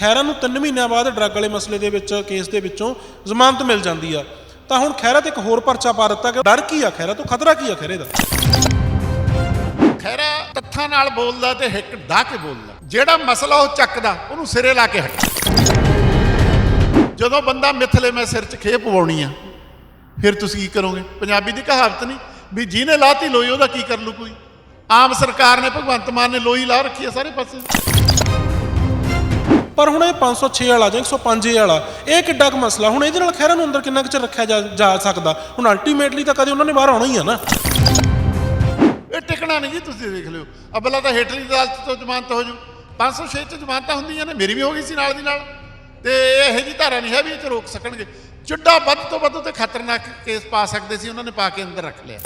ਖੈਰਾ ਨੂੰ 3 ਮਹੀਨਿਆਂ ਬਾਅਦ ਡਰੱਗ ਵਾਲੇ ਮਸਲੇ ਦੇ ਵਿੱਚ, ਕੇਸ ਦੇ ਵਿੱਚੋਂ ਜ਼ਮਾਨਤ ਮਿਲ ਜਾਂਦੀ ਆ। ਤਾਂ ਹੁਣ ਖੈਰਾ ਤੇ ਇੱਕ ਹੋਰ ਪਰਚਾ ਪਾ ਦਿੱਤਾ ਕਿ ਡਰ ਕੀ ਆ ਖੈਰਾ ਤੋਂ? ਖਤਰਾ ਕੀ ਆ ਖੈਰੇ ਦਾ? ਖੈਰਾ ਤੱਥਾਂ ਨਾਲ ਬੋਲਦਾ ਤੇ ਹਿੱਕ ਢਾ ਕੇ ਬੋਲਦਾ। ਜਿਹੜਾ ਮਸਲਾ ਉਹ ਚੱਕਦਾ, ਉਹਨੂੰ ਸਿਰੇ ਲਾ ਕੇ ਹਟਦਾ। ਜਦੋਂ ਬੰਦਾ ਮਿੱਥਲੇ ਮੈਂ ਸਿਰ 'ਚ ਖੇ ਪਵਾਉਣੀ ਆ, ਫਿਰ ਤੁਸੀਂ ਕੀ ਕਰੋਗੇ? ਪੰਜਾਬੀ ਦੀ ਕਹਾਵਤ ਨਹੀਂ ਵੀ ਜਿਹਨੇ ਲਾਤੀ ਲੋਈ ਉਹਦਾ ਕੀ ਕਰ ਲੂ ਕੋਈ? ਆਮ ਸਰਕਾਰ ਨੇ, ਭਗਵੰਤ ਮਾਨ ਨੇ ਲੋਈ ਲਾ ਰੱਖੀ ਹੈ ਸਾਰੇ ਪਾਸੇ। ਪਰ ਹੁਣ ਇਹ 506 ਵਾਲਾ ਜਾਂ 105 ਵਾਲਾ ਇਹ ਕਿੱਡਾ ਕੁ ਮਸਲਾ? ਹੁਣ ਇਹਦੇ ਨਾਲ ਖੈਰਾ ਨੂੰ ਅੰਦਰ ਕਿੰਨਾ ਕੁ ਚਿਰ ਰੱਖਿਆ ਜਾ ਜਾ ਸਕਦਾ? ਹੁਣ ਅਲਟੀਮੇਟਲੀ ਤਾਂ ਕਦੇ ਉਹਨਾਂ ਨੇ ਬਾਹਰ ਆਉਣਾ ਹੀ ਆ ਨਾ। ਇਹ ਟਿਕਣਾ ਨਹੀਂ ਜੀ ਤੁਸੀਂ ਦੇਖ ਲਿਓ। ਅਬਲਾ ਤਾਂ ਹੇਠਲੀ ਅਦਾਲਤ ਤੋਂ ਜ਼ਮਾਨਤ ਹੋ ਜੂ। 506 ਚ ਜ਼ਮਾਨਤਾਂ ਹੁੰਦੀਆਂ ਨੇ ਮੇਰੀ ਵੀ ਹੋ ਗਈ ਸੀ ਨਾਲ ਦੀ ਨਾਲ। ਤੇ ਇਹੋ ਜੀ ਧਾਰਾ ਨਹੀਂ ਹੈ ਵੀ ਇਹ ਚ ਰੋਕ ਸਕਣਗੇ। ਚੁੱਡਾ ਵੱਧ ਤੋਂ ਵੱਧ ਤੇ ਖਤਰਨਾਕ ਕੇਸ ਪਾ ਸਕਦੇ ਸੀ ਉਹਨਾਂ ਨੇ ਪਾ ਕੇ ਅੰਦਰ ਰੱਖ ਲਿਆ।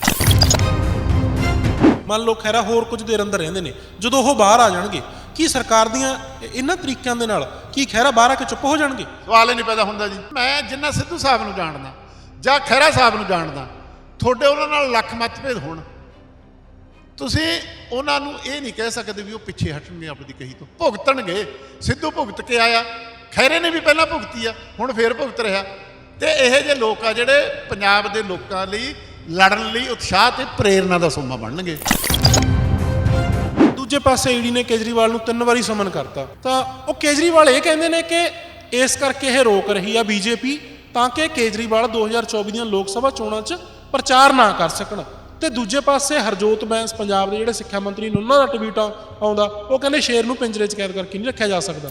ਮੰਨ ਲਓ ਖੈਰਾ ਹੋਰ ਕੁਝ ਦੇਰ ਅੰਦਰ ਰਹਿੰਦੇ ਨੇ। ਜਦੋਂ ਉਹ ਬਾਹਰ ਆ ਜਾਣਗੇ ਕੀ ਸਰਕਾਰ ਦੀਆਂ ਇਹਨਾਂ ਤਰੀਕਿਆਂ ਦੇ ਨਾਲ ਕੀ ਖੈਰਾ ਬਾਹਰ ਆ ਕੇ ਚੁੱਪ ਹੋ ਜਾਣਗੇ? ਸਵਾਲ ਹੀ ਨਹੀਂ ਪੈਦਾ ਹੁੰਦਾ ਜੀ। ਮੈਂ ਜਿੰਨਾ ਸਿੱਧੂ ਸਾਹਿਬ ਨੂੰ ਜਾਣਦਾ ਜਾਂ ਖਹਿਰਾ ਸਾਹਿਬ ਨੂੰ ਜਾਣਦਾ, ਤੁਹਾਡੇ ਉਹਨਾਂ ਨਾਲ ਲੱਖ ਮਤਭੇਦ ਹੋਣ। ਤੁਸੀਂ ਉਹਨਾਂ ਨੂੰ ਇਹ ਨਹੀਂ ਕਹਿ ਸਕਦੇ ਵੀ ਉਹ ਪਿੱਛੇ ਹਟਣਗੇ ਆਪਣੀ ਕਹੀ ਤੋਂ। ਭੁਗਤਣਗੇ। ਸਿੱਧੂ ਭੁਗਤ ਕੇ ਆਇਆ। ਖੈਰੇ ਨੇ ਵੀ ਪਹਿਲਾਂ ਭੁਗਤੀ ਆ, ਹੁਣ ਫੇਰ ਭੁਗਤ ਰਿਹਾ। ਤੇ ਇਹੋ ਜਿਹੇ ਲੋਕ ਆ ਜਿਹੜੇ ਪੰਜਾਬ ਦੇ ਲੋਕਾਂ ਲਈ, ਲੜਨ ਲਈ ਉਤਸ਼ਾਹ ਤੇ ਪ੍ਰੇਰਣਾ ਦਾ ਸੋਮਾ ਬਣਨਗੇ। ਦੂਜੇ ਪਾਸੇ ਈਡੀ ਨੇ ਕੇਜਰੀਵਾਲ ਨੂੰ ਤਿੰਨ ਵਾਰੀ ਸਮਨ ਕਰਤਾ। ਤਾਂ ਉਹ ਕੇਜਰੀਵਾਲ ਇਹ ਕਹਿੰਦੇ ਨੇ ਕਿ ਇਸ ਕਰਕੇ ਇਹ ਰੋਕ ਰਹੀ ਆ ਬੀਜੇਪੀ ਤਾਂ ਕਿ ਕੇਜਰੀਵਾਲ 2024 ਦੀਆਂ ਲੋਕ ਸਭਾ ਚੋਣਾਂ 'ਚ ਪ੍ਰਚਾਰ ਨਾ ਕਰ ਸਕਣ। ਤੇ ਦੂਜੇ ਪਾਸੇ ਹਰਜੋਤ ਬੈਂਸ, ਪੰਜਾਬ ਦੇ ਜਿਹੜੇ ਸਿੱਖਿਆ ਮੰਤਰੀ ਨੇ, ਉਹਨਾਂ ਦਾ ਟਵੀਟ ਆਉਂਦਾ, ਉਹ ਕਹਿੰਦੇ ਸ਼ੇਰ ਨੂੰ ਪਿੰਜਰੇ 'ਚ ਕੈਦ ਕਰਕੇ ਨਹੀਂ ਰੱਖਿਆ ਜਾ ਸਕਦਾ।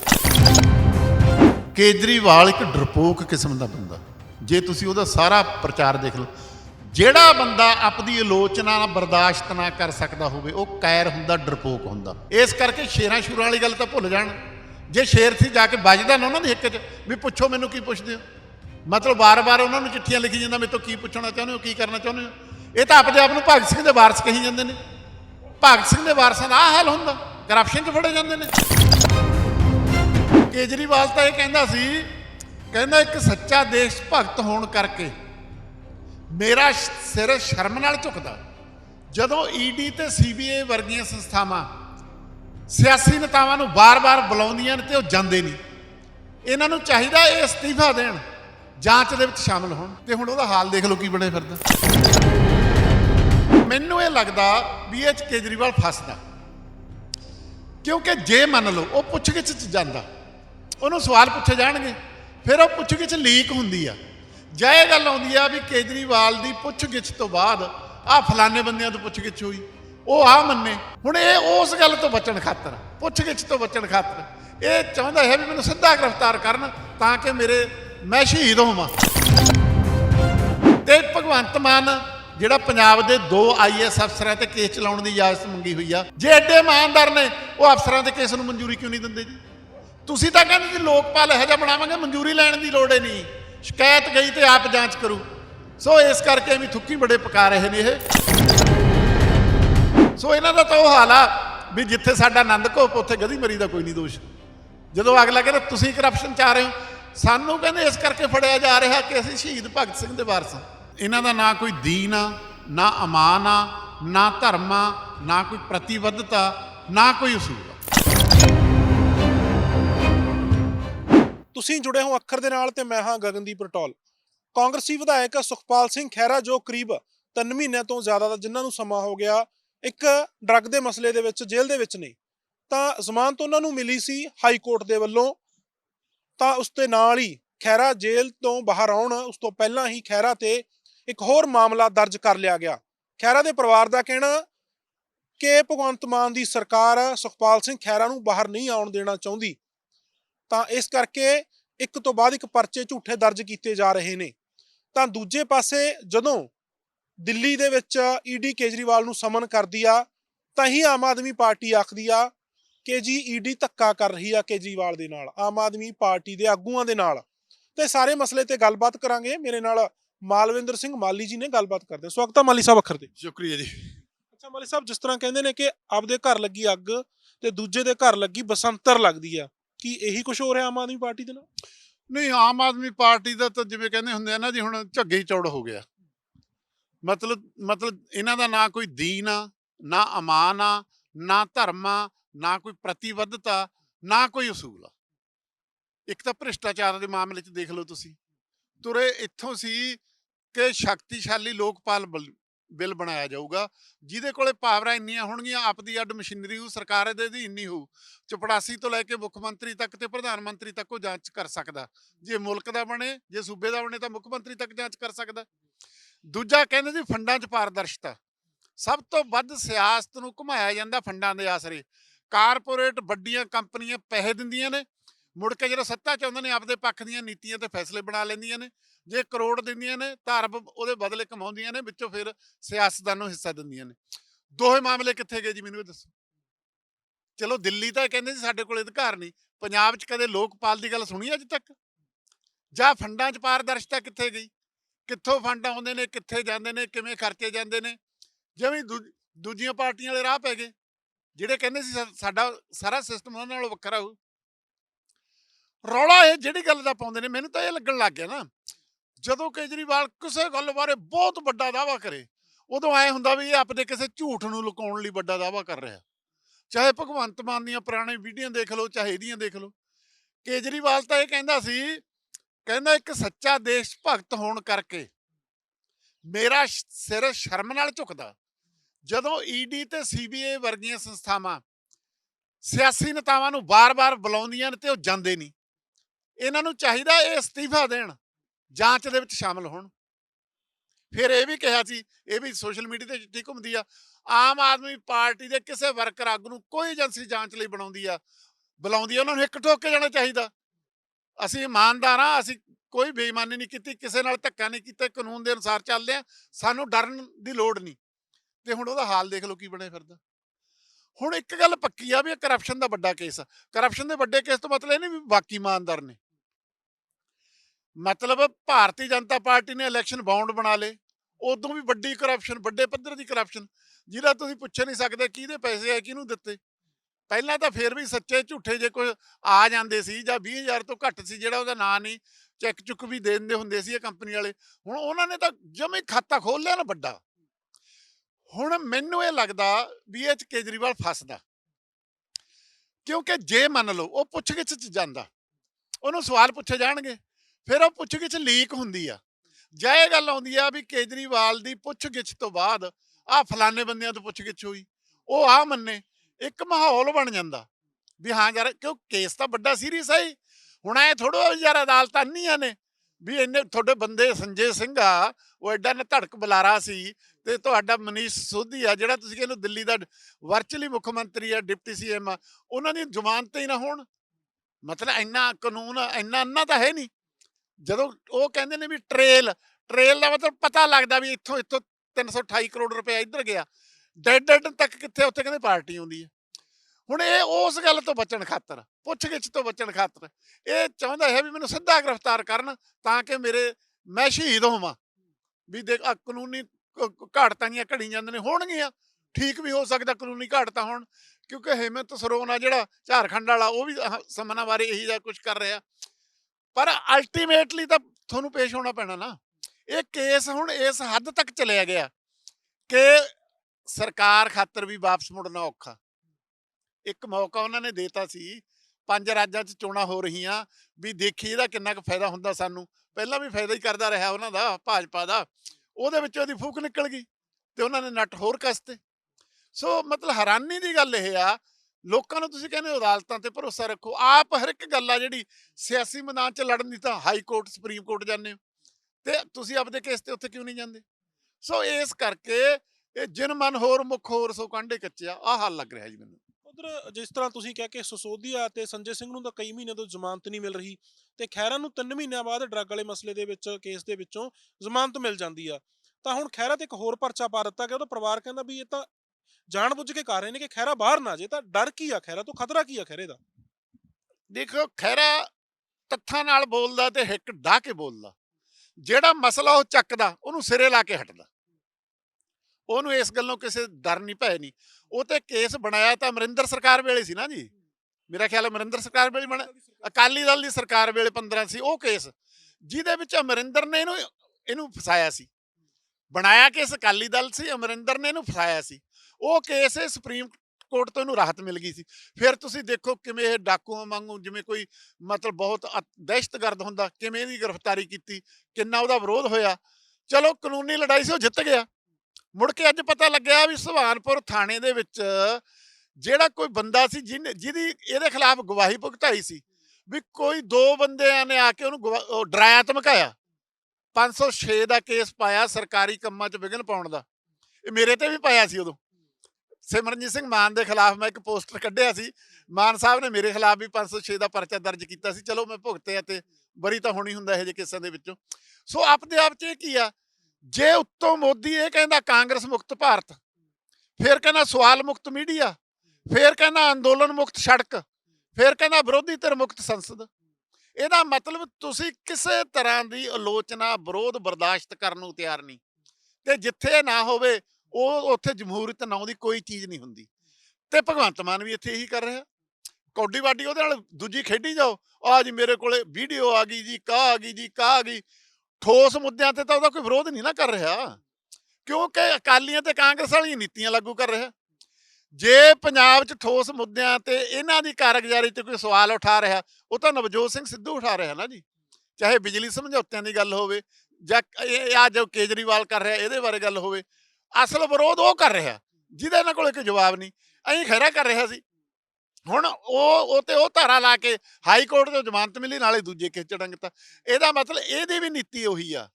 ਕੇਜਰੀਵਾਲ ਇੱਕ ਡਰਪੋਕ ਕਿਸਮ ਦਾ ਬੰਦਾ। ਜੇ ਤੁਸੀਂ ਉਹਦਾ ਸਾਰਾ ਪ੍ਰਚਾਰ ਦੇਖ ਲਓ ਜਿਹੜਾ ਬੰਦਾ ਆਪਦੀ ਆਲੋਚਨਾ ਬਰਦਾਸ਼ਤ ਨਾ ਕਰ ਸਕਦਾ ਹੋਵੇ, ਉਹ ਕੈਰ ਹੁੰਦਾ, ਡਰਪੋਕ ਹੁੰਦਾ। ਇਸ ਕਰਕੇ ਸ਼ੇਰਾਂ ਸ਼ੂਰਾਂ ਵਾਲੀ ਗੱਲ ਤਾਂ ਭੁੱਲ ਜਾਣ। ਜੇ ਸ਼ੇਰ ਸੀ ਜਾ ਕੇ ਵੱਜਦਾ ਨਾ ਉਹਨਾਂ ਦੇ ਹਿੱਕ 'ਚ, ਵੀ ਪੁੱਛੋ ਮੈਨੂੰ ਕੀ ਪੁੱਛਦੇ ਹੋ? ਮਤਲਬ ਵਾਰ-ਵਾਰ ਉਹਨਾਂ ਨੂੰ ਚਿੱਠੀਆਂ ਲਿਖੀ ਜਾਂਦਾ, ਮੇਰੇ ਤੋਂ ਕੀ ਪੁੱਛਣਾ ਚਾਹੁੰਦੇ ਹੋ? ਕੀ ਕਰਨਾ ਚਾਹੁੰਦੇ ਹੋ? ਇਹ ਤਾਂ ਆਪਦੇ ਆਪ ਨੂੰ ਭਗਤ ਸਿੰਘ ਦੇ ਵਾਰਸ ਕਹੀ ਜਾਂਦੇ ਨੇ। ਭਗਤ ਸਿੰਘ ਦੇ ਵਾਰਸਾਂ ਦਾ ਆਹ ਹਾਲ ਹੁੰਦਾ ਕਰਪਸ਼ਨ 'ਚ ਫੜੇ ਜਾਂਦੇ ਨੇ। ਕੇਜਰੀਵਾਲ ਤਾਂ ਇਹ ਕਹਿੰਦਾ ਸੀ, ਕਹਿੰਦਾ ਇੱਕ ਸੱਚਾ ਦੇਸ਼ ਭਗਤ ਹੋਣ ਕਰਕੇ ਮੇਰਾ ਸਿਰ ਸ਼ਰਮ ਨਾਲ ਝੁਕਦਾ। ਜਦੋਂ ਈਡੀ ਤੇ ਸੀਬੀਆਈ ਵਰਗੀਆਂ ਸੰਸਥਾਵਾਂ ਸਿਆਸੀ ਨੇਤਾਵਾਂ ਨੂੰ ਬਾਰ-ਬਾਰ ਬੁਲਾਉਂਦੀਆਂ ਨੇ ਤੇ ਉਹ ਜਾਂਦੇ ਨਹੀਂ। ਇਹਨਾਂ ਨੂੰ ਚਾਹੀਦਾ ਇਹ ਅਸਤੀਫਾ ਦੇਣ, ਜਾਂਚ ਦੇ ਵਿੱਚ ਸ਼ਾਮਲ ਹੋਣ। ਤੇ ਹੁਣ ਉਹਦਾ ਹਾਲ ਦੇਖ ਲਓ ਕੀ ਬਣੇ ਫਿਰਦਾ। ਮੈਨੂੰ ਇਹ ਲੱਗਦਾ ਵੀ ਇਹ 'ਚ ਕੇਜਰੀਵਾਲ ਫਸਦਾ। ਕਿਉਂਕਿ ਜੇ ਮੰਨ ਲਓ ਉਹ ਪੁੱਛਗਿੱਛ ਚ ਜਾਂਦਾ, ਉਹਨੂੰ ਸਵਾਲ ਪੁੱਛੇ ਜਾਣਗੇ, ਫਿਰ ਉਹ ਪੁੱਛਗਿੱਛ ਲੀਕ ਹੁੰਦੀ ਆ। ਜਾਂ ਇਹ ਗੱਲ ਆਉਂਦੀ ਆ ਵੀ ਕੇਜਰੀਵਾਲ ਦੀ ਪੁੱਛਗਿੱਛ ਤੋਂ ਬਾਅਦ ਆ ਫਲਾਣੇ ਬੰਦਿਆਂ ਤੋਂ ਪੁੱਛਗਿੱਛ ਹੋਈ। ਉਹ ਆ ਮੰਨੇ। ਹੁਣ ਇਹ ਉਸ ਗੱਲ ਤੋਂ ਬਚਣ ਖਾਤਰ, ਪੁੱਛਗਿੱਛ ਤੋਂ ਬਚਣ ਖਾਤਰ, ਇਹ ਚਾਹੁੰਦਾ ਹੈ ਵੀ ਮੈਨੂੰ ਸਿੱਧਾ ਗ੍ਰਿਫਤਾਰ ਕਰਨ ਤਾਂ ਕਿ ਮੇਰੇ ਮੈਂ ਸ਼ਹੀਦ ਹੋਵਾਂ। ਤੇ ਭਗਵੰਤ ਮਾਨ, ਜਿਹੜਾ ਪੰਜਾਬ ਦੇ ਦੋ ਆਈਐਸ ਅਫਸਰਾਂ ਤੇ ਕੇਸ ਚਲਾਉਣ ਦੀ ਇਜਾਜ਼ਤ ਮੰਗੀ ਹੋਈ ਆ, ਜੇ ਐਡੇ ਇਮਾਨਦਾਰ ਨੇ, ਉਹ ਅਫਸਰਾਂ ਦੇ ਕੇਸ ਨੂੰ ਮਨਜ਼ੂਰੀ ਕਿਉਂ ਨਹੀਂ ਦਿੰਦੇ ਜੀ? ਤੁਸੀਂ ਤਾਂ ਕਹਿੰਦੇ ਜੀ ਲੋਕਪਾਲ ਇਹੋ ਜਿਹਾ ਬਣਾਵਾਂਗੇ, ਮਨਜ਼ੂਰੀ ਲੈਣ ਦੀ ਲੋੜ ਹੀ ਨਹੀਂ। ਸ਼ਿਕਾਇਤ ਗਈ ਤੇ ਆਪ ਜਾਂਚ ਕਰੂ। ਸੋ ਇਸ ਕਰਕੇ ਵੀ ਥੁੱਕੀ ਬੜੇ ਪਕਾ ਰਹੇ ਨੇ ਇਹ। ਸੋ ਇਹਨਾਂ ਦਾ ਤਾਂ ਉਹ ਹਾਲ ਆ ਵੀ ਜਿੱਥੇ ਸਾਡਾ ਆਨੰਦ ਘੋਪ ਉੱਥੇ ਗਦੀ ਮਰੀ ਦਾ ਕੋਈ ਨਹੀਂ ਦੋਸ਼। ਜਦੋਂ ਅਗਲਾ ਕਹਿੰਦਾ, ਤੁਸੀਂ ਕਰਪਸ਼ਨ ਚ ਆ ਰਹੇ ਹੋ। ਸਾਨੂੰ ਕਹਿੰਦੇ ਇਸ ਕਰਕੇ ਫੜਿਆ ਜਾ ਰਿਹਾ ਕਿ ਅਸੀਂ ਸ਼ਹੀਦ ਭਗਤ ਸਿੰਘ ਦੇ ਵਾਰਸ ਹਾਂ। ਇਹਨਾਂ ਦਾ ਨਾ ਕੋਈ ਦੀਨ ਆ, ਨਾ ਅਮਾਨ ਆ, ਨਾ ਧਰਮ ਆ, ਨਾ ਕੋਈ ਪ੍ਰਤੀਬੱਧਤਾ, ਨਾ ਕੋਈ ਉਸੂਲ ਤੁਸੀਂ ਜੁੜੇ ਹੋ ਅੱਖਰ ਦੇ ਨਾਲ ਤੇ ਮੈਂ ਹਾਂ ਗਗਨਦੀਪ ਰਟੌਲ। ਕਾਂਗਰਸੀ ਵਿਧਾਇਕ ਸੁਖਪਾਲ ਸਿੰਘ ਖਹਿਰਾ, ਜੋ ਕਰੀਬ 3 ਮਹੀਨਿਆਂ ਤੋਂ ਜ਼ਿਆਦਾ ਦਾ ਜਿਨ੍ਹਾਂ ਨੂੰ ਸਮਾਂ ਹੋ ਗਿਆ, ਇੱਕ ਡਰੱਗ ਦੇ ਮਸਲੇ ਦੇ ਵਿੱਚ, ਜੇਲ੍ਹ ਦੇ ਵਿੱਚ ਨੇ। ਤਾਂ ਜ਼ਮਾਨਤ ਉਹਨਾਂ ਨੂੰ ਮਿਲੀ ਸੀ ਹਾਈ ਕੋਰਟ ਦੇ ਵੱਲੋਂ। ਤਾਂ ਉਸ ਦੇ ਨਾਲ ਹੀ ਖਹਿਰਾ ਜੇਲ੍ਹ ਤੋਂ ਬਾਹਰ ਆਉਣ, ਉਸ ਤੋਂ ਪਹਿਲਾਂ ਹੀ ਖਹਿਰਾ ਤੇ ਇੱਕ ਹੋਰ ਮਾਮਲਾ ਦਰਜ ਕਰ ਲਿਆ ਗਿਆ। ਖਹਿਰਾ ਦੇ ਪਰਿਵਾਰ ਦਾ ਕਹਿਣਾ, ਕਿ ਭਗਵੰਤ ਮਾਨ ਦੀ ਸਰਕਾਰ ਸੁਖਪਾਲ ਸਿੰਘ ਖਹਿਰਾ ਨੂੰ ਬਾਹਰ ਨਹੀਂ ਆਉਣ ਦੇਣਾ ਚਾਹੁੰਦੀ। ਤਾਂ ਇਸ ਕਰਕੇ ਇੱਕ ਤੋਂ ਬਾਅਦ ਇੱਕ ਪਰਚੇ ਝੂਠੇ ਦਰਜ ਕੀਤੇ ਜਾ ਰਹੇ ਨੇ। ਤਾਂ ਦੂਜੇ ਪਾਸੇ ਜਦੋਂ ਦਿੱਲੀ ਦੇ ਵਿੱਚ ਈਡੀ ਕੇਜਰੀਵਾਲ ਨੂੰ ਸਮਨ ਕਰਦੀ ਆ ਤਾਂ ਹੀ ਆਮ ਆਦਮੀ ਪਾਰਟੀ ਆਖਦੀ ਆ ਕਿ ਜੀ ਈਡੀ ਧੱਕਾ ਕਰ ਰਹੀ ਆ ਕੇਜਰੀਵਾਲ ਦੇ ਨਾਲ ਆਮ ਆਦਮੀ ਪਾਰਟੀ ਦੇ ਆਗੂਆਂ ਦੇ ਨਾਲ। ਤੇ ਸਾਰੇ ਮਸਲੇ ਤੇ ਗੱਲਬਾਤ ਕਰਾਂਗੇ। ਮੇਰੇ ਨਾਲ ਮਾਲਵਿੰਦਰ ਸਿੰਘ ਮਾਲੀ ਜੀ ਨੇ ਗੱਲਬਾਤ ਕਰਦੇ। ਸਵਾਗਤ ਹੈ ਮਾਲੀ ਸਾਹਿਬ ਅੱਖਰ ਦੇ ਸ਼ੁਕਰੀਆ ਜੀ। ਅੱਛਾ ਮਾਲੀ ਸਾਹਿਬ ਜਿਸ ਤਰ੍ਹਾਂ ਕਹਿੰਦੇ ਨੇ ਕਿ ਆਪਦੇ ਘਰ ਲੱਗੀ ਅੱਗ ਤੇ ਦੂਜੇ ਦੇ ਘਰ ਲੱਗੀ ਬਸੰਤਰ ਲੱਗਦੀ ਆ। ਕੀ ਇਹੀ ਕੁਝ ਹੋ ਰਿਹਾ ਆਮ ਆਦਮੀ ਪਾਰਟੀ ਦੇ ਨਾਲ? ਨਹੀਂ, ਆਮ ਆਦਮੀ ਪਾਰਟੀ ਦਾ ਤਾਂ ਜਿਵੇਂ ਕਹਿੰਦੇ ਹੁੰਦੇ ਆ ਨਾ ਜੀ, ਹੁਣ ਝੱਗੇ ਹੀ ਚੌੜ ਹੋ ਗਿਆ। ਮਤਲਬ ਮਤਲਬ ਇਹਨਾਂ ਦਾ ਨਾ ਕੋਈ ਦੀਨ ਆ, ਨਾ ਅਮਾਨ ਆ, ਨਾ ਧਰਮ ਆ, ਨਾ ਕੋਈ ਪ੍ਰਤੀਬੱਧਤਾ, ਨਾ ਕੋਈ ਉਸੂਲ ਆ। ਇੱਕ ਤਾਂ ਭ੍ਰਿਸ਼ਟਾਚਾਰ ਦੇ ਮਾਮਲੇ 'ਚ ਦੇਖ ਲਓ ਤੁਸੀਂ। ਤੁਰੇ ਇੱਥੋਂ ਸੀ ਕਿ ਸ਼ਕਤੀਸ਼ਾਲੀ ਲੋਕਪਾਲ ਬਿੱਲ ਬਣਾਇਆ ਜਾਊਗਾ, ਜਿਹਦੇ ਕੋਲੇ ਪਾਵਰਾਂ ਇੰਨੀਆਂ ਹੋਣਗੀਆਂ, ਆਪਦੀ ਅੱਡ ਮਸ਼ੀਨਰੀ ਹੋ ਸਰਕਾਰ ਦੇ ਦੀ ਇੰਨੀ ਹੋ ਚਪੜਾਸੀ ਤੋਂ ਲੈ ਕੇ ਮੁੱਖ ਮੰਤਰੀ ਤੱਕ ਤੇ ਪ੍ਰਧਾਨ ਮੰਤਰੀ ਤੱਕ ਉਹ ਜਾਂਚ ਕਰ ਸਕਦਾ। ਜੇ ਮੁਲਕ ਦਾ ਬਣੇ, ਜੇ ਸੂਬੇ ਦਾ ਬਣੇ ਤਾਂ ਮੁੱਖ ਮੰਤਰੀ ਤੱਕ ਜਾਂਚ ਕਰ ਸਕਦਾ। ਦੂਜਾ ਕਹਿੰਦੇ ਜੀ ਫੰਡਾਂ 'ਚ ਪਾਰਦਰਸ਼ਤਾ। ਸਭ ਤੋਂ ਵੱਧ ਸਿਆਸਤ ਨੂੰ ਘੁਮਾਇਆ ਜਾਂਦਾ ਫੰਡਾਂ ਦੇ ਆਸਰੇ। ਕਾਰਪੋਰੇਟ ਵੱਡੀਆਂ ਕੰਪਨੀਆਂ ਪੈਸੇ ਦਿੰਦੀਆਂ ਨੇ ਮੁੜ ਕੇ ਜਦੋਂ ਸੱਤਾ ਚ ਆਉਂਦੇ ਨੇ, ਆਪਦੇ ਪੱਖ ਦੀਆਂ ਨੀਤੀਆਂ ਤੇ ਫੈਸਲੇ ਬਣਾ ਲੈਂਦੀਆਂ ਨੇ, ਜੇ ਕਰੋੜ ਦਿੰਦੀਆਂ ਨੇ ਤਾਂ ਉਹਦੇ ਬਦਲੇ ਕਮਾਉਂਦੀਆਂ ਨੇ, ਵਿੱਚੋਂ ਫਿਰ ਸਿਆਸਤਦਾਨ ਨੂੰ ਹਿੱਸਾ ਦਿੰਦੀਆਂ ਨੇ। ਦੋਹੇ ਮਾਮਲੇ ਕਿੱਥੇ ਗਏ ਜੀ ਮੈਨੂੰ ਇਹ ਦੱਸੋ? ਚਲੋ ਦਿੱਲੀ ਤਾਂ ਕਹਿੰਦੇ ਸੀ ਸਾਡੇ ਕੋਲ ਅਧਿਕਾਰ ਨਹੀਂ, ਪੰਜਾਬ 'ਚ ਕਦੇ ਲੋਕਪਾਲ ਦੀ ਗੱਲ ਸੁਣੀ ਅੱਜ ਤੱਕ? ਜਾਂ ਫੰਡਾਂ 'ਚ ਪਾਰਦਰਸ਼ਤਾ ਕਿੱਥੇ ਗਈ? ਕਿੱਥੋਂ ਫੰਡ ਆਉਂਦੇ ਨੇ, ਕਿੱਥੇ ਜਾਂਦੇ ਨੇ, ਕਿਵੇਂ ਖਰਚੇ ਜਾਂਦੇ ਨੇ? ਜਿਵੇਂ ਦੂ- ਦੂਜੀਆਂ ਪਾਰਟੀਆਂ ਵਾਲੇ ਰਾਹ ਪੈ ਗਏ, ਜਿਹੜੇ ਕਹਿੰਦੇ ਸੀ ਸਾ- ਸਾਡਾ ਸਾਰਾ ਸਿਸਟਮ ਉਹਨਾਂ ਨਾਲੋਂ ਵੱਖਰਾ ਹੋ ਰੌਲਾ ਇਹ ਜਿਹੜੀ ਗੱਲ ਦਾ ਪਾਉਂਦੇ ਨੇ, ਮੈਨੂੰ ਤਾਂ ਇਹ ਲੱਗਣ ਲੱਗ ਗਿਆ ਨਾ, ਜਦੋਂ ਕੇਜਰੀਵਾਲ ਕਿਸੇ ਗੱਲ ਬਾਰੇ ਬਹੁਤ ਵੱਡਾ ਦਾਵਾ ਕਰੇ, ਉਦੋਂ ਐ ਹੁੰਦਾ ਵੀ ਇਹ ਆਪਣੇ ਕਿਸੇ ਝੂਠ ਨੂੰ ਲੁਕਾਉਣ ਲਈ ਵੱਡਾ ਦਾਵਾ ਕਰ ਰਿਹਾ। ਚਾਹੇ ਭਗਵੰਤ ਮਾਨ ਦੀਆਂ ਪੁਰਾਣੇ ਵੀਡੀਓ ਦੇਖ ਲਓ, ਚਾਹੇ ਇਹਦੀਆਂ ਦੇਖ ਲਓ। ਕੇਜਰੀਵਾਲ ਤਾਂ ਇਹ ਕਹਿੰਦਾ ਸੀ, ਕਹਿੰਦਾ ਇੱਕ ਸੱਚਾ ਦੇਸ਼ ਭਗਤ ਹੋਣ ਕਰਕੇ ਮੇਰਾ ਸਿਰ ਸ਼ਰਮ ਨਾਲ ਝੁਕਦਾ। ਜਦੋਂ ਈਡੀ ਤੇ ਸੀਬੀਆਈ ਵਰਗੀਆਂ ਸੰਸਥਾਵਾਂ ਸਿਆਸੀ ਨੇਤਾਵਾਂ ਨੂੰ ਬਾਰ-ਬਾਰ ਬੁਲਾਉਂਦੀਆਂ ਨੇ ਤੇ ਉਹ ਜਾਂਦੇ ਨਹੀਂ। ਇਹਨਾਂ ਨੂੰ ਚਾਹੀਦਾ ਇਹ ਅਸਤੀਫਾ ਦੇਣ, ਜਾਂਚ ਦੇ ਵਿੱਚ ਸ਼ਾਮਲ ਹੋਣ। ਫਿਰ ਇਹ ਵੀ ਕਿਹਾ ਸੀ, ਇਹ ਵੀ ਸੋਸ਼ਲ ਮੀਡੀਆ ਤੇ ਚਿੱਠੀ ਘੁੰਮਦੀ ਆ, ਆਮ ਆਦਮੀ ਪਾਰਟੀ ਦੇ ਕਿਸੇ ਵਰਕਰ ਆਗੂ ਨੂੰ ਕੋਈ ਏਜੰਸੀ ਜਾਂਚ ਲਈ ਬਣਾਉਂਦੀ ਆ, ਬੁਲਾਉਂਦੀ ਆ, ਉਹਨਾਂ ਨੂੰ ਇੱਕ ਠੋਕ ਕੇ ਜਾਣਾ ਚਾਹੀਦਾ। ਅਸੀਂ ਇਮਾਨਦਾਰ ਆ ਅਸੀਂ ਕੋਈ ਬੇਈਮਾਨੀ ਨਹੀਂ ਕੀਤੀ, ਕਿਸੇ ਨਾਲ ਧੱਕਾ ਨਹੀਂ ਕੀਤਾ, ਕਾਨੂੰਨ ਦੇ ਅਨੁਸਾਰ ਚੱਲਦੇ ਆ ਸਾਨੂੰ ਡਰਨ ਦੀ ਲੋੜ ਨਹੀਂ। ਤੇ ਹੁਣ ਉਹਦਾ ਹਾਲ ਦੇਖ ਲਓ ਕੀ ਬਣਿਆ ਫਿਰਦਾ। ਹੁਣ ਇੱਕ ਗੱਲ ਪੱਕੀ ਆ ਵੀ ਇਹ ਕਰਪਸ਼ਨ ਦਾ ਵੱਡਾ ਕੇਸ ਆ। ਕਰਪਸ਼ਨ ਦੇ ਵੱਡੇ ਕੇਸ ਤੋਂ ਮਤਲਬ ਇਹ ਨਹੀਂ ਵੀ ਬਾਕੀ ਇਮਾਨਦਾਰ ਨੇ। ਮਤਲਬ ਭਾਰਤੀ ਜਨਤਾ ਪਾਰਟੀ ਨੇ ਇਲੈਕਸ਼ਨ ਬਾਉਂਡ ਬਣਾ ਲਏ। ਉਦੋਂ ਵੀ ਵੱਡੀ ਕਰਪਸ਼ਨ ਵੱਡੇ ਪੱਧਰ ਦੀ ਕਰਪਸ਼ਨ ਜਿਹਦਾ ਤੁਸੀਂ ਪੁੱਛ ਨਹੀਂ ਸਕਦੇ ਕਿਹਦੇ ਪੈਸੇ ਆ, ਕਿਹਨੂੰ ਦਿੱਤੇ। ਪਹਿਲਾਂ ਤਾਂ ਫੇਰ ਵੀ ਸੱਚੇ ਝੂਠੇ ਜੇ ਕੋਈ ਆ ਜਾਂਦੇ ਸੀ ਜਾਂ 20000 ਤੋਂ ਘੱਟ ਸੀ, ਜਿਹੜਾ ਉਹਦਾ ਨਾਂ ਨਹੀਂ, ਚੈੱਕ ਚੁੱਕ ਵੀ ਦੇ ਦਿੰਦੇ ਹੁੰਦੇ ਸੀ ਇਹ ਕੰਪਨੀ ਵਾਲੇ। ਹੁਣ ਉਹਨਾਂ ਨੇ ਤਾਂ ਜਮੇ ਖਾਤਾ ਖੋਲ ਲਿਆ ਨਾ ਵੱਡਾ। ਹੁਣ ਮੈਨੂੰ ਇਹ ਲੱਗਦਾ ਵੀ ਇਹ ਚ ਕੇਜਰੀਵਾਲ ਫਸਦਾ। ਕਿਉਂਕਿ ਜੇ ਮੰਨ ਲਓ, ਉਹ ਪੁੱਛਗਿੱਛ ਚ ਜਾਂਦਾ। ਉਹਨੂੰ ਸਵਾਲ ਪੁੱਛੇ ਜਾਣਗੇ। ਫਿਰ ਉਹ ਪੁੱਛਗਿੱਛ ਲੀਕ ਹੁੰਦੀ ਆ ਜਾਂ ਇਹ ਗੱਲ ਆਉਂਦੀ ਆ ਵੀ ਕੇਜਰੀਵਾਲ ਦੀ ਪੁੱਛਗਿੱਛ ਤੋਂ ਬਾਅਦ ਆ ਫਲਾਣੇ ਬੰਦਿਆਂ ਤੋਂ ਪੁੱਛਗਿੱਛ ਹੋਈ, ਉਹ ਆ ਮੰਨੇ, ਇੱਕ ਮਾਹੌਲ ਬਣ ਜਾਂਦਾ ਵੀ ਹਾਂ ਯਾਰ ਕਿਉਂ ਕੇਸ ਤਾਂ ਵੱਡਾ ਸੀਰੀਅਸ ਹੈ ਹੀ। ਹੁਣ ਐ ਥੋੜੋ ਯਾਰ ਅਦਾਲਤਾਂ ਅੰਨੀਆਂ ਨੇ ਵੀ ਇੰਨੇ ਤੁਹਾਡੇ ਬੰਦੇ ਸੰਜੇ ਸਿੰਘ ਆ, ਉਹ ਐਡਾ ਨਾ ਧੜਕ ਬੁਲਾਰਾ ਸੀ ਤੇ ਤੁਹਾਡਾ ਮਨੀਸ਼ ਸੋਧੀ ਆ, ਜਿਹੜਾ ਤੁਸੀਂ ਕਹਿੰਦੇ ਦਿੱਲੀ ਦਾ ਵਰਚੁਅਲੀ ਮੁੱਖ ਮੰਤਰੀ ਆ, ਡਿਪਟੀ ਸੀਐਮ ਆ, ਉਹਨਾਂ ਦੀ ਜ਼ਮਾਨਤ ਹੀ ਨਾ ਹੋਣ ਮਤਲਬ ਇੰਨਾ ਕਾਨੂੰਨ ਇੰਨਾ ਇੰਨਾ ਤਾਂ ਹੈ ਨਹੀਂ ਜਦੋਂ ਉਹ ਕਹਿੰਦੇ ਨੇ ਵੀ ਟ੍ਰੇਲ ਟ੍ਰੇਲ ਦਾ ਮਤਲਬ ਪਤਾ ਲੱਗਦਾ ਵੀ ਇੱਥੋਂ ਇੱਥੋਂ 328 ਕਰੋੜ ਰੁਪਏ ਇੱਧਰ ਗਿਆ। ਡੈਡ ਡੈਡ ਤੱਕ ਕਿੱਥੇ ਉੱਥੇ ਕਹਿੰਦੇ ਪਾਰਟੀ ਆਉਂਦੀ ਹੈ ਹੁਣ ਇਹ ਉਸ ਗੱਲ ਤੋਂ ਬਚਣ ਖਾਤਰ, ਪੁੱਛਗਿੱਛ ਤੋਂ ਬਚਣ ਖਾਤਰ, ਇਹ ਚਾਹੁੰਦਾ ਹੈ ਵੀ ਮੈਨੂੰ ਸਿੱਧਾ ਗ੍ਰਿਫਤਾਰ ਕਰਨ ਤਾਂ ਕਿ ਮੇਰੇ, ਮੈਂ ਸ਼ਹੀਦ ਹੋਵਾਂ। ਵੀ ਦੇਖ, ਆਹ ਕਾਨੂੰਨੀ ਕ- ਕ- ਘਾਟਤਾਂ ਦੀਆਂ ਘੜੀ ਜਾਂਦੇ ਨੇ, ਹੋਣਗੀਆਂ। ਠੀਕ ਵੀ ਹੋ ਸਕਦਾ ਕਾਨੂੰਨੀ ਘਾਟਤਾਂ ਹੋਣ, ਕਿਉਂਕਿ ਹੇਮੰਤ ਸਰੋਨ ਆ ਜਿਹੜਾ ਝਾਰਖੰਡ ਵਾਲਾ, ਉਹ ਵੀ ਆਹ ਬਾਰੇ ਇਹੀ ਜਿਹਾ ਕੁਝ ਕਰ ਰਿਹਾ। ਪਰ ਅਲਟੀਮੇਟਲੀ ਤਾਂ ਤੁਹਾਨੂੰ ਪੇਸ਼ ਹੋਣਾ ਪੈਣਾ ਨਾ। ਇਹ ਕੇਸ ਹੁਣ ਇਸ ਹੱਦ ਤੱਕ ਚਲਿਆ ਗਿਆ ਕਿ ਸਰਕਾਰ ਖਾਤਰ ਵੀ ਵਾਪਸ ਮੁੜਨਾ ਔਖਾ। ਇੱਕ ਮੌਕਾ ਉਹਨਾਂ ਨੇ ਦੇਤਾ ਸੀ, ਪੰਜ ਰਾਜਾਂ 'ਚ ਚੋਣਾਂ ਹੋ ਰਹੀਆਂ, ਵੀ ਦੇਖੀ ਇਹਦਾ ਕਿੰਨਾ ਕੁ ਫਾਇਦਾ ਹੁੰਦਾ ਸਾਨੂੰ। ਪਹਿਲਾਂ ਵੀ ਫਾਇਦਾ ਹੀ ਕਰਦਾ ਰਿਹਾ ਉਹਨਾਂ ਦਾ, ਭਾਜਪਾ ਦਾ। ਉਹਦੇ ਵਿੱਚ ਉਹਦੀ ਫੂਕ ਨਿਕਲ ਗਈ ਤੇ ਉਹਨਾਂ ਨੇ ਨੱਟ ਹੋਰ ਕਸਤੇ। ਸੋ ਮਤਲਬ ਹੈਰਾਨੀ ਦੀ ਗੱਲ ਇਹ ਆ ਲੋਕਾਂ ਨੂੰ ਤੁਸੀਂ ਕਹਿੰਦੇ ਹੋ ਅਦਾਲਤਾਂ ਤੇ ਭਰੋਸਾ ਰੱਖੋ। ਆਪ ਹਰ ਇੱਕ ਗੱਲ ਆ ਜਿਹੜੀ ਸਿਆਸੀ ਮੈਦਾਨ 'ਚ ਲੜਨ ਦੀ ਤਾਂ ਹਾਈ ਕੋਰਟ, ਸੁਪਰੀਮ ਕੋਰਟ ਜਾਂਦੇ ਹੋ। ਤੇ ਤੁਸੀਂ ਆਪਦੇ ਕੇਸ ਤੇ ਉੱਥੇ ਕਿਉਂ ਨਹੀਂ ਜਾਂਦੇ? ਸੋ ਇਸ ਕਰਕੇ ਇਹ ਜਿਨ ਮਨ ਹੋਰ ਮੁਖ ਹੋਰ ਸੋ ਕਾਂਡੇ ਕੱਚਿਆ ਆਹ ਹਾਲ ਲੱਗ ਰਿਹਾ ਜੀ ਮੈਨੂੰ। ਉਧਰ ਜਿਸ ਤਰ੍ਹਾਂ ਤੁਸੀਂ ਕਹਿ ਕੇ ਸਸੋਦੀਆ ਤੇ ਸੰਜੇ ਸਿੰਘ ਨੂੰ ਤਾਂ ਕਈ ਮਹੀਨੇ ਤੋਂ ਜ਼ਮਾਨਤ ਨਹੀਂ ਮਿਲ ਰਹੀ ਤੇ ਖੈਰਾ ਨੂੰ 3 ਮਹੀਨਿਆਂ ਬਾਅਦ ਡਰੱਗ ਵਾਲੇ ਮਸਲੇ ਦੇ ਵਿੱਚ, ਕੇਸ ਦੇ ਵਿੱਚੋਂ ਜ਼ਮਾਨਤ ਮਿਲ ਜਾਂਦੀ ਆ। ਤਾਂ ਹੁਣ ਖੈਰਾ ਤੇ ਇੱਕ ਹੋਰ ਪਰਚਾ ਪਾ ਦਿੱਤਾ ਗਿਆ, ਉਹਦਾ ਪਰਿਵਾਰ ਕਹਿੰਦਾ ਵੀ ਇਹ ਤਾਂ ਜਾਣਬੁੱਝ ਕੇ ਕਰ ਰਹੇ ਨੇ ਕਿ ਖੈਰਾ ਬਾਹਰ ਨਾ ਜੇ ਤਾਂ ਡਰ ਕੀ ਆ ਖੈਰਾ ਤੋਂ ਖਤਰਾ ਕੀ ਆ ਖੈਰੇ ਦਾ? ਦੇਖੋ ਖੈਰਾ ਤੱਥਾਂ ਨਾਲ ਬੋਲਦਾ ਤੇ ਹਿੱਕ ਢਾ ਕੇ ਬੋਲਦਾ। ਜਿਹੜਾ ਮਸਲਾ ਉਹ ਚੱਕਦਾ, ਉਹਨੂੰ ਸਿਰੇ ਲਾ ਕੇ ਹਟਦਾ। ਉਹਨੂੰ ਇਸ ਗੱਲੋਂ ਕਿਸੇ ਡਰ ਨਹੀਂ ਭੈ ਨਹੀਂ। ਉਹ ਤੇ ਕੇਸ ਬਣਾਇਆ ਤਾਂ ਅਮਰਿੰਦਰ ਸਰਕਾਰ ਵੇਲੇ ਸੀ ਨਾ ਜੀ। ਮੇਰਾ ਖਿਆਲ ਹੈ ਅਮਰਿੰਦਰ ਸਰਕਾਰ ਵੇਲੇ ਬਣਾ ਅਕਾਲੀ ਦਲ ਦੀ ਸਰਕਾਰ ਵੇਲੇ 15 ਸੀ, ਉਹ ਕੇਸ। ਜਿਹਦੇ ਵਿੱਚ ਅਮਰਿੰਦਰ ਨੇ ਇਹਨੂੰ ਇਹਨੂੰ ਫਸਾਇਆ ਸੀ। ਬਣਾਇਆ ਕੇਸ ਅਕਾਲੀ ਦਲ ਸੀ, ਅਮਰਿੰਦਰ ਨੇ ਇਹਨੂੰ ਫਸਾਇਆ ਸੀ। ਉਹ ਕੇਸ ਇਹ ਸੁਪਰੀਮ ਕੋਰਟ ਤੋਂ ਇਹਨੂੰ ਰਾਹਤ ਮਿਲ ਗਈ ਸੀ। ਫਿਰ ਤੁਸੀਂ ਦੇਖੋ ਕਿਵੇਂ ਇਹ ਡਾਕੂਆਂ ਵਾਂਗੂ ਜਿਵੇਂ ਕੋਈ ਮਤਲਬ ਬਹੁਤ ਦਹਿਸ਼ਤਗਰਦ ਹੁੰਦਾ, ਕਿਵੇਂ ਇਹਦੀ ਗ੍ਰਿਫਤਾਰੀ ਕੀਤੀ, ਕਿੰਨਾ ਉਹਦਾ ਵਿਰੋਧ ਹੋਇਆ। ਚਲੋ ਕਾਨੂੰਨੀ ਲੜਾਈ ਸੀ, ਉਹ ਜਿੱਤ ਗਿਆ। ਮੁੜ ਕੇ ਅੱਜ ਪਤਾ ਲੱਗਿਆ ਵੀ ਸੁਹਾਨਪੁਰ ਥਾਣੇ ਦੇ ਵਿੱਚ ਜਿਹੜਾ ਕੋਈ ਬੰਦਾ ਸੀ ਜਿਹਨੇ, ਜਿਹਦੀ ਇਹਦੇ ਖਿਲਾਫ ਗਵਾਹੀ ਭੁਗਤਾਈ ਸੀ ਵੀ ਕੋਈ ਦੋ ਬੰਦਿਆਂ ਨੇ ਆ ਕੇ ਉਹਨੂੰ ਗਵਾ- ਉਹ ਡਰਾਇਆ, ਧਮਕਾਇਆ। 506 ਦਾ ਕੇਸ ਪਾਇਆ ਸਰਕਾਰੀ ਕੰਮਾਂ 'ਚ ਵਿਘਨ ਪਾਉਣ ਦਾ। ਇਹ ਮੇਰੇ ਤੇ ਵੀ ਪਾਇਆ ਸੀ ਉਦੋਂ। ਸਿਮਰਨਜੀਤ ਸਿੰਘ ਮਾਨ ਦੇ ਖਿਲਾਫ ਮੈਂ ਇੱਕ ਪੋਸਟਰ ਕੱਢਿਆ ਸੀ। ਮਾਨ ਸਾਹਿਬ ਨੇ ਮੇਰੇ ਖਿਲਾਫ ਵੀ 506 ਦਾ ਪਰਚਾ ਦਰਜ ਕੀਤਾ ਸੀ। ਚਲੋ ਮੈਂ ਭੁਗਤਿਆ ਤੇ ਬਰੀ ਤਾਂ ਹੋਣੀ ਹੁੰਦਾ ਇਹੋ ਜਿਹੇ ਕੇਸਾਂ ਦੇ ਵਿੱਚੋਂ। ਸੋ ਆਪਦੇ ਆਪ 'ਚ ਇਹ ਕੀ ਆ? ਜੇ ਉੱਤੋਂ ਮੋਦੀ ਇਹ ਕਹਿੰਦਾ ਕਾਂਗਰਸ ਮੁਕਤ ਭਾਰਤ, ਫਿਰ ਕਹਿੰਦਾ ਸਵਾਲ ਮੁਕਤ ਮੀਡੀਆ, ਫਿਰ ਕਹਿੰਦਾ ਅੰਦੋਲਨ ਮੁਕਤ ਸੜਕ, ਫਿਰ ਕਹਿੰਦਾ ਵਿਰੋਧੀ ਧਿਰ ਮੁਕਤ ਸੰਸਦ। ਇਹਦਾ ਮਤਲਬ ਤੁਸੀਂ ਕਿਸੇ ਤਰ੍ਹਾਂ ਦੀ ਆਲੋਚਨਾ, ਵਿਰੋਧ ਬਰਦਾਸ਼ਤ ਕਰਨ ਨੂੰ ਤਿਆਰ ਨਹੀਂ। ਤੇ ਜਿੱਥੇ ਨਾ ਹੋਵੇ ਉਹ ਉੱਥੇ ਜਮਹੂਰੀਅਤ ਨਾਂ ਦੀ ਕੋਈ ਚੀਜ਼ ਨਹੀਂ ਹੁੰਦੀ। ਤੇ ਭਗਵੰਤ ਮਾਨ ਵੀ ਇੱਥੇ ਇਹੀ ਕਰ ਰਿਹਾ। ਕੌਡੀ ਵਾਡੀ ਉਹਦੇ ਨਾਲ ਦੂਜੀ ਖੇਡੀ ਜਾਓ। ਆ ਜੀ ਮੇਰੇ ਕੋਲੇ ਵੀਡੀਓ ਆ ਗਈ ਜੀ ਕਾ ਆ ਗਈ ਜੀ ਕਾ ਆ ਗਈ। ਠੋਸ ਮੁੱਦਿਆਂ ਤੇ ਤਾਂ ਉਹਦਾ ਕੋਈ ਵਿਰੋਧ ਨਹੀਂ ਨਾ ਕਰ ਰਿਹਾ। ਕਿਉਂਕਿ ਅਕਾਲੀਆਂ ਤੇ ਕਾਂਗਰਸ ਵਾਲੀਆਂ ਨੀਤੀਆਂ ਲਾਗੂ ਕਰ ਰਿਹਾ। ਜੇ ਪੰਜਾਬ 'ਚ ਠੋਸ ਮੁੱਦਿਆਂ ਤੇ ਇਹਨਾਂ ਦੀ ਕਾਰਗੁਜ਼ਾਰੀ ਤੇ ਕੋਈ ਸਵਾਲ ਉਠਾ ਰਿਹਾ, ਉਹ ਤਾਂ ਨਵਜੋਤ ਸਿੰਘ ਸਿੱਧੂ ਉਠਾ ਰਿਹਾ ਨਾ ਜੀ। ਚਾਹੇ ਬਿਜਲੀ ਸਮਝੌਤਿਆਂ ਦੀ ਗੱਲ ਹੋਵੇ ਜਾਂ ਇਹ ਆ ਜੋ ਕੇਜਰੀਵਾਲ ਕਰ ਰਿਹਾ, ਇਹਦੇ ਬਾਰੇ ਗੱਲ ਹੋਵੇ। ਅਸਲ ਵਿਰੋਧ ਉਹ ਕਰ ਰਿਹਾ, ਜਿਹਦਾ ਇਹਨਾਂ ਕੋਲ ਕੋਈ ਜਵਾਬ ਨਹੀਂ। ਐਂ ਖੈਰਾ ਕਰ ਰਿਹਾ ਸੀ। ਹੁਣ ਉਹ ਉਹ ਤੇ ਉਹ ਧਾਰਾ ਲਾ ਕੇ ਹਾਈ ਕੋਰਟ ਤੋਂ ਜ਼ਮਾਨਤ ਮਿਲੀ, ਨਾਲੇ ਦੂਜੇ ਕੇਸ ਚੜੰਗਤਾ ਇਹਦਾ ਮਤਲਬ ਇਹਦੀ ਵੀ ਨੀਤੀ ਉਹੀ ਆ,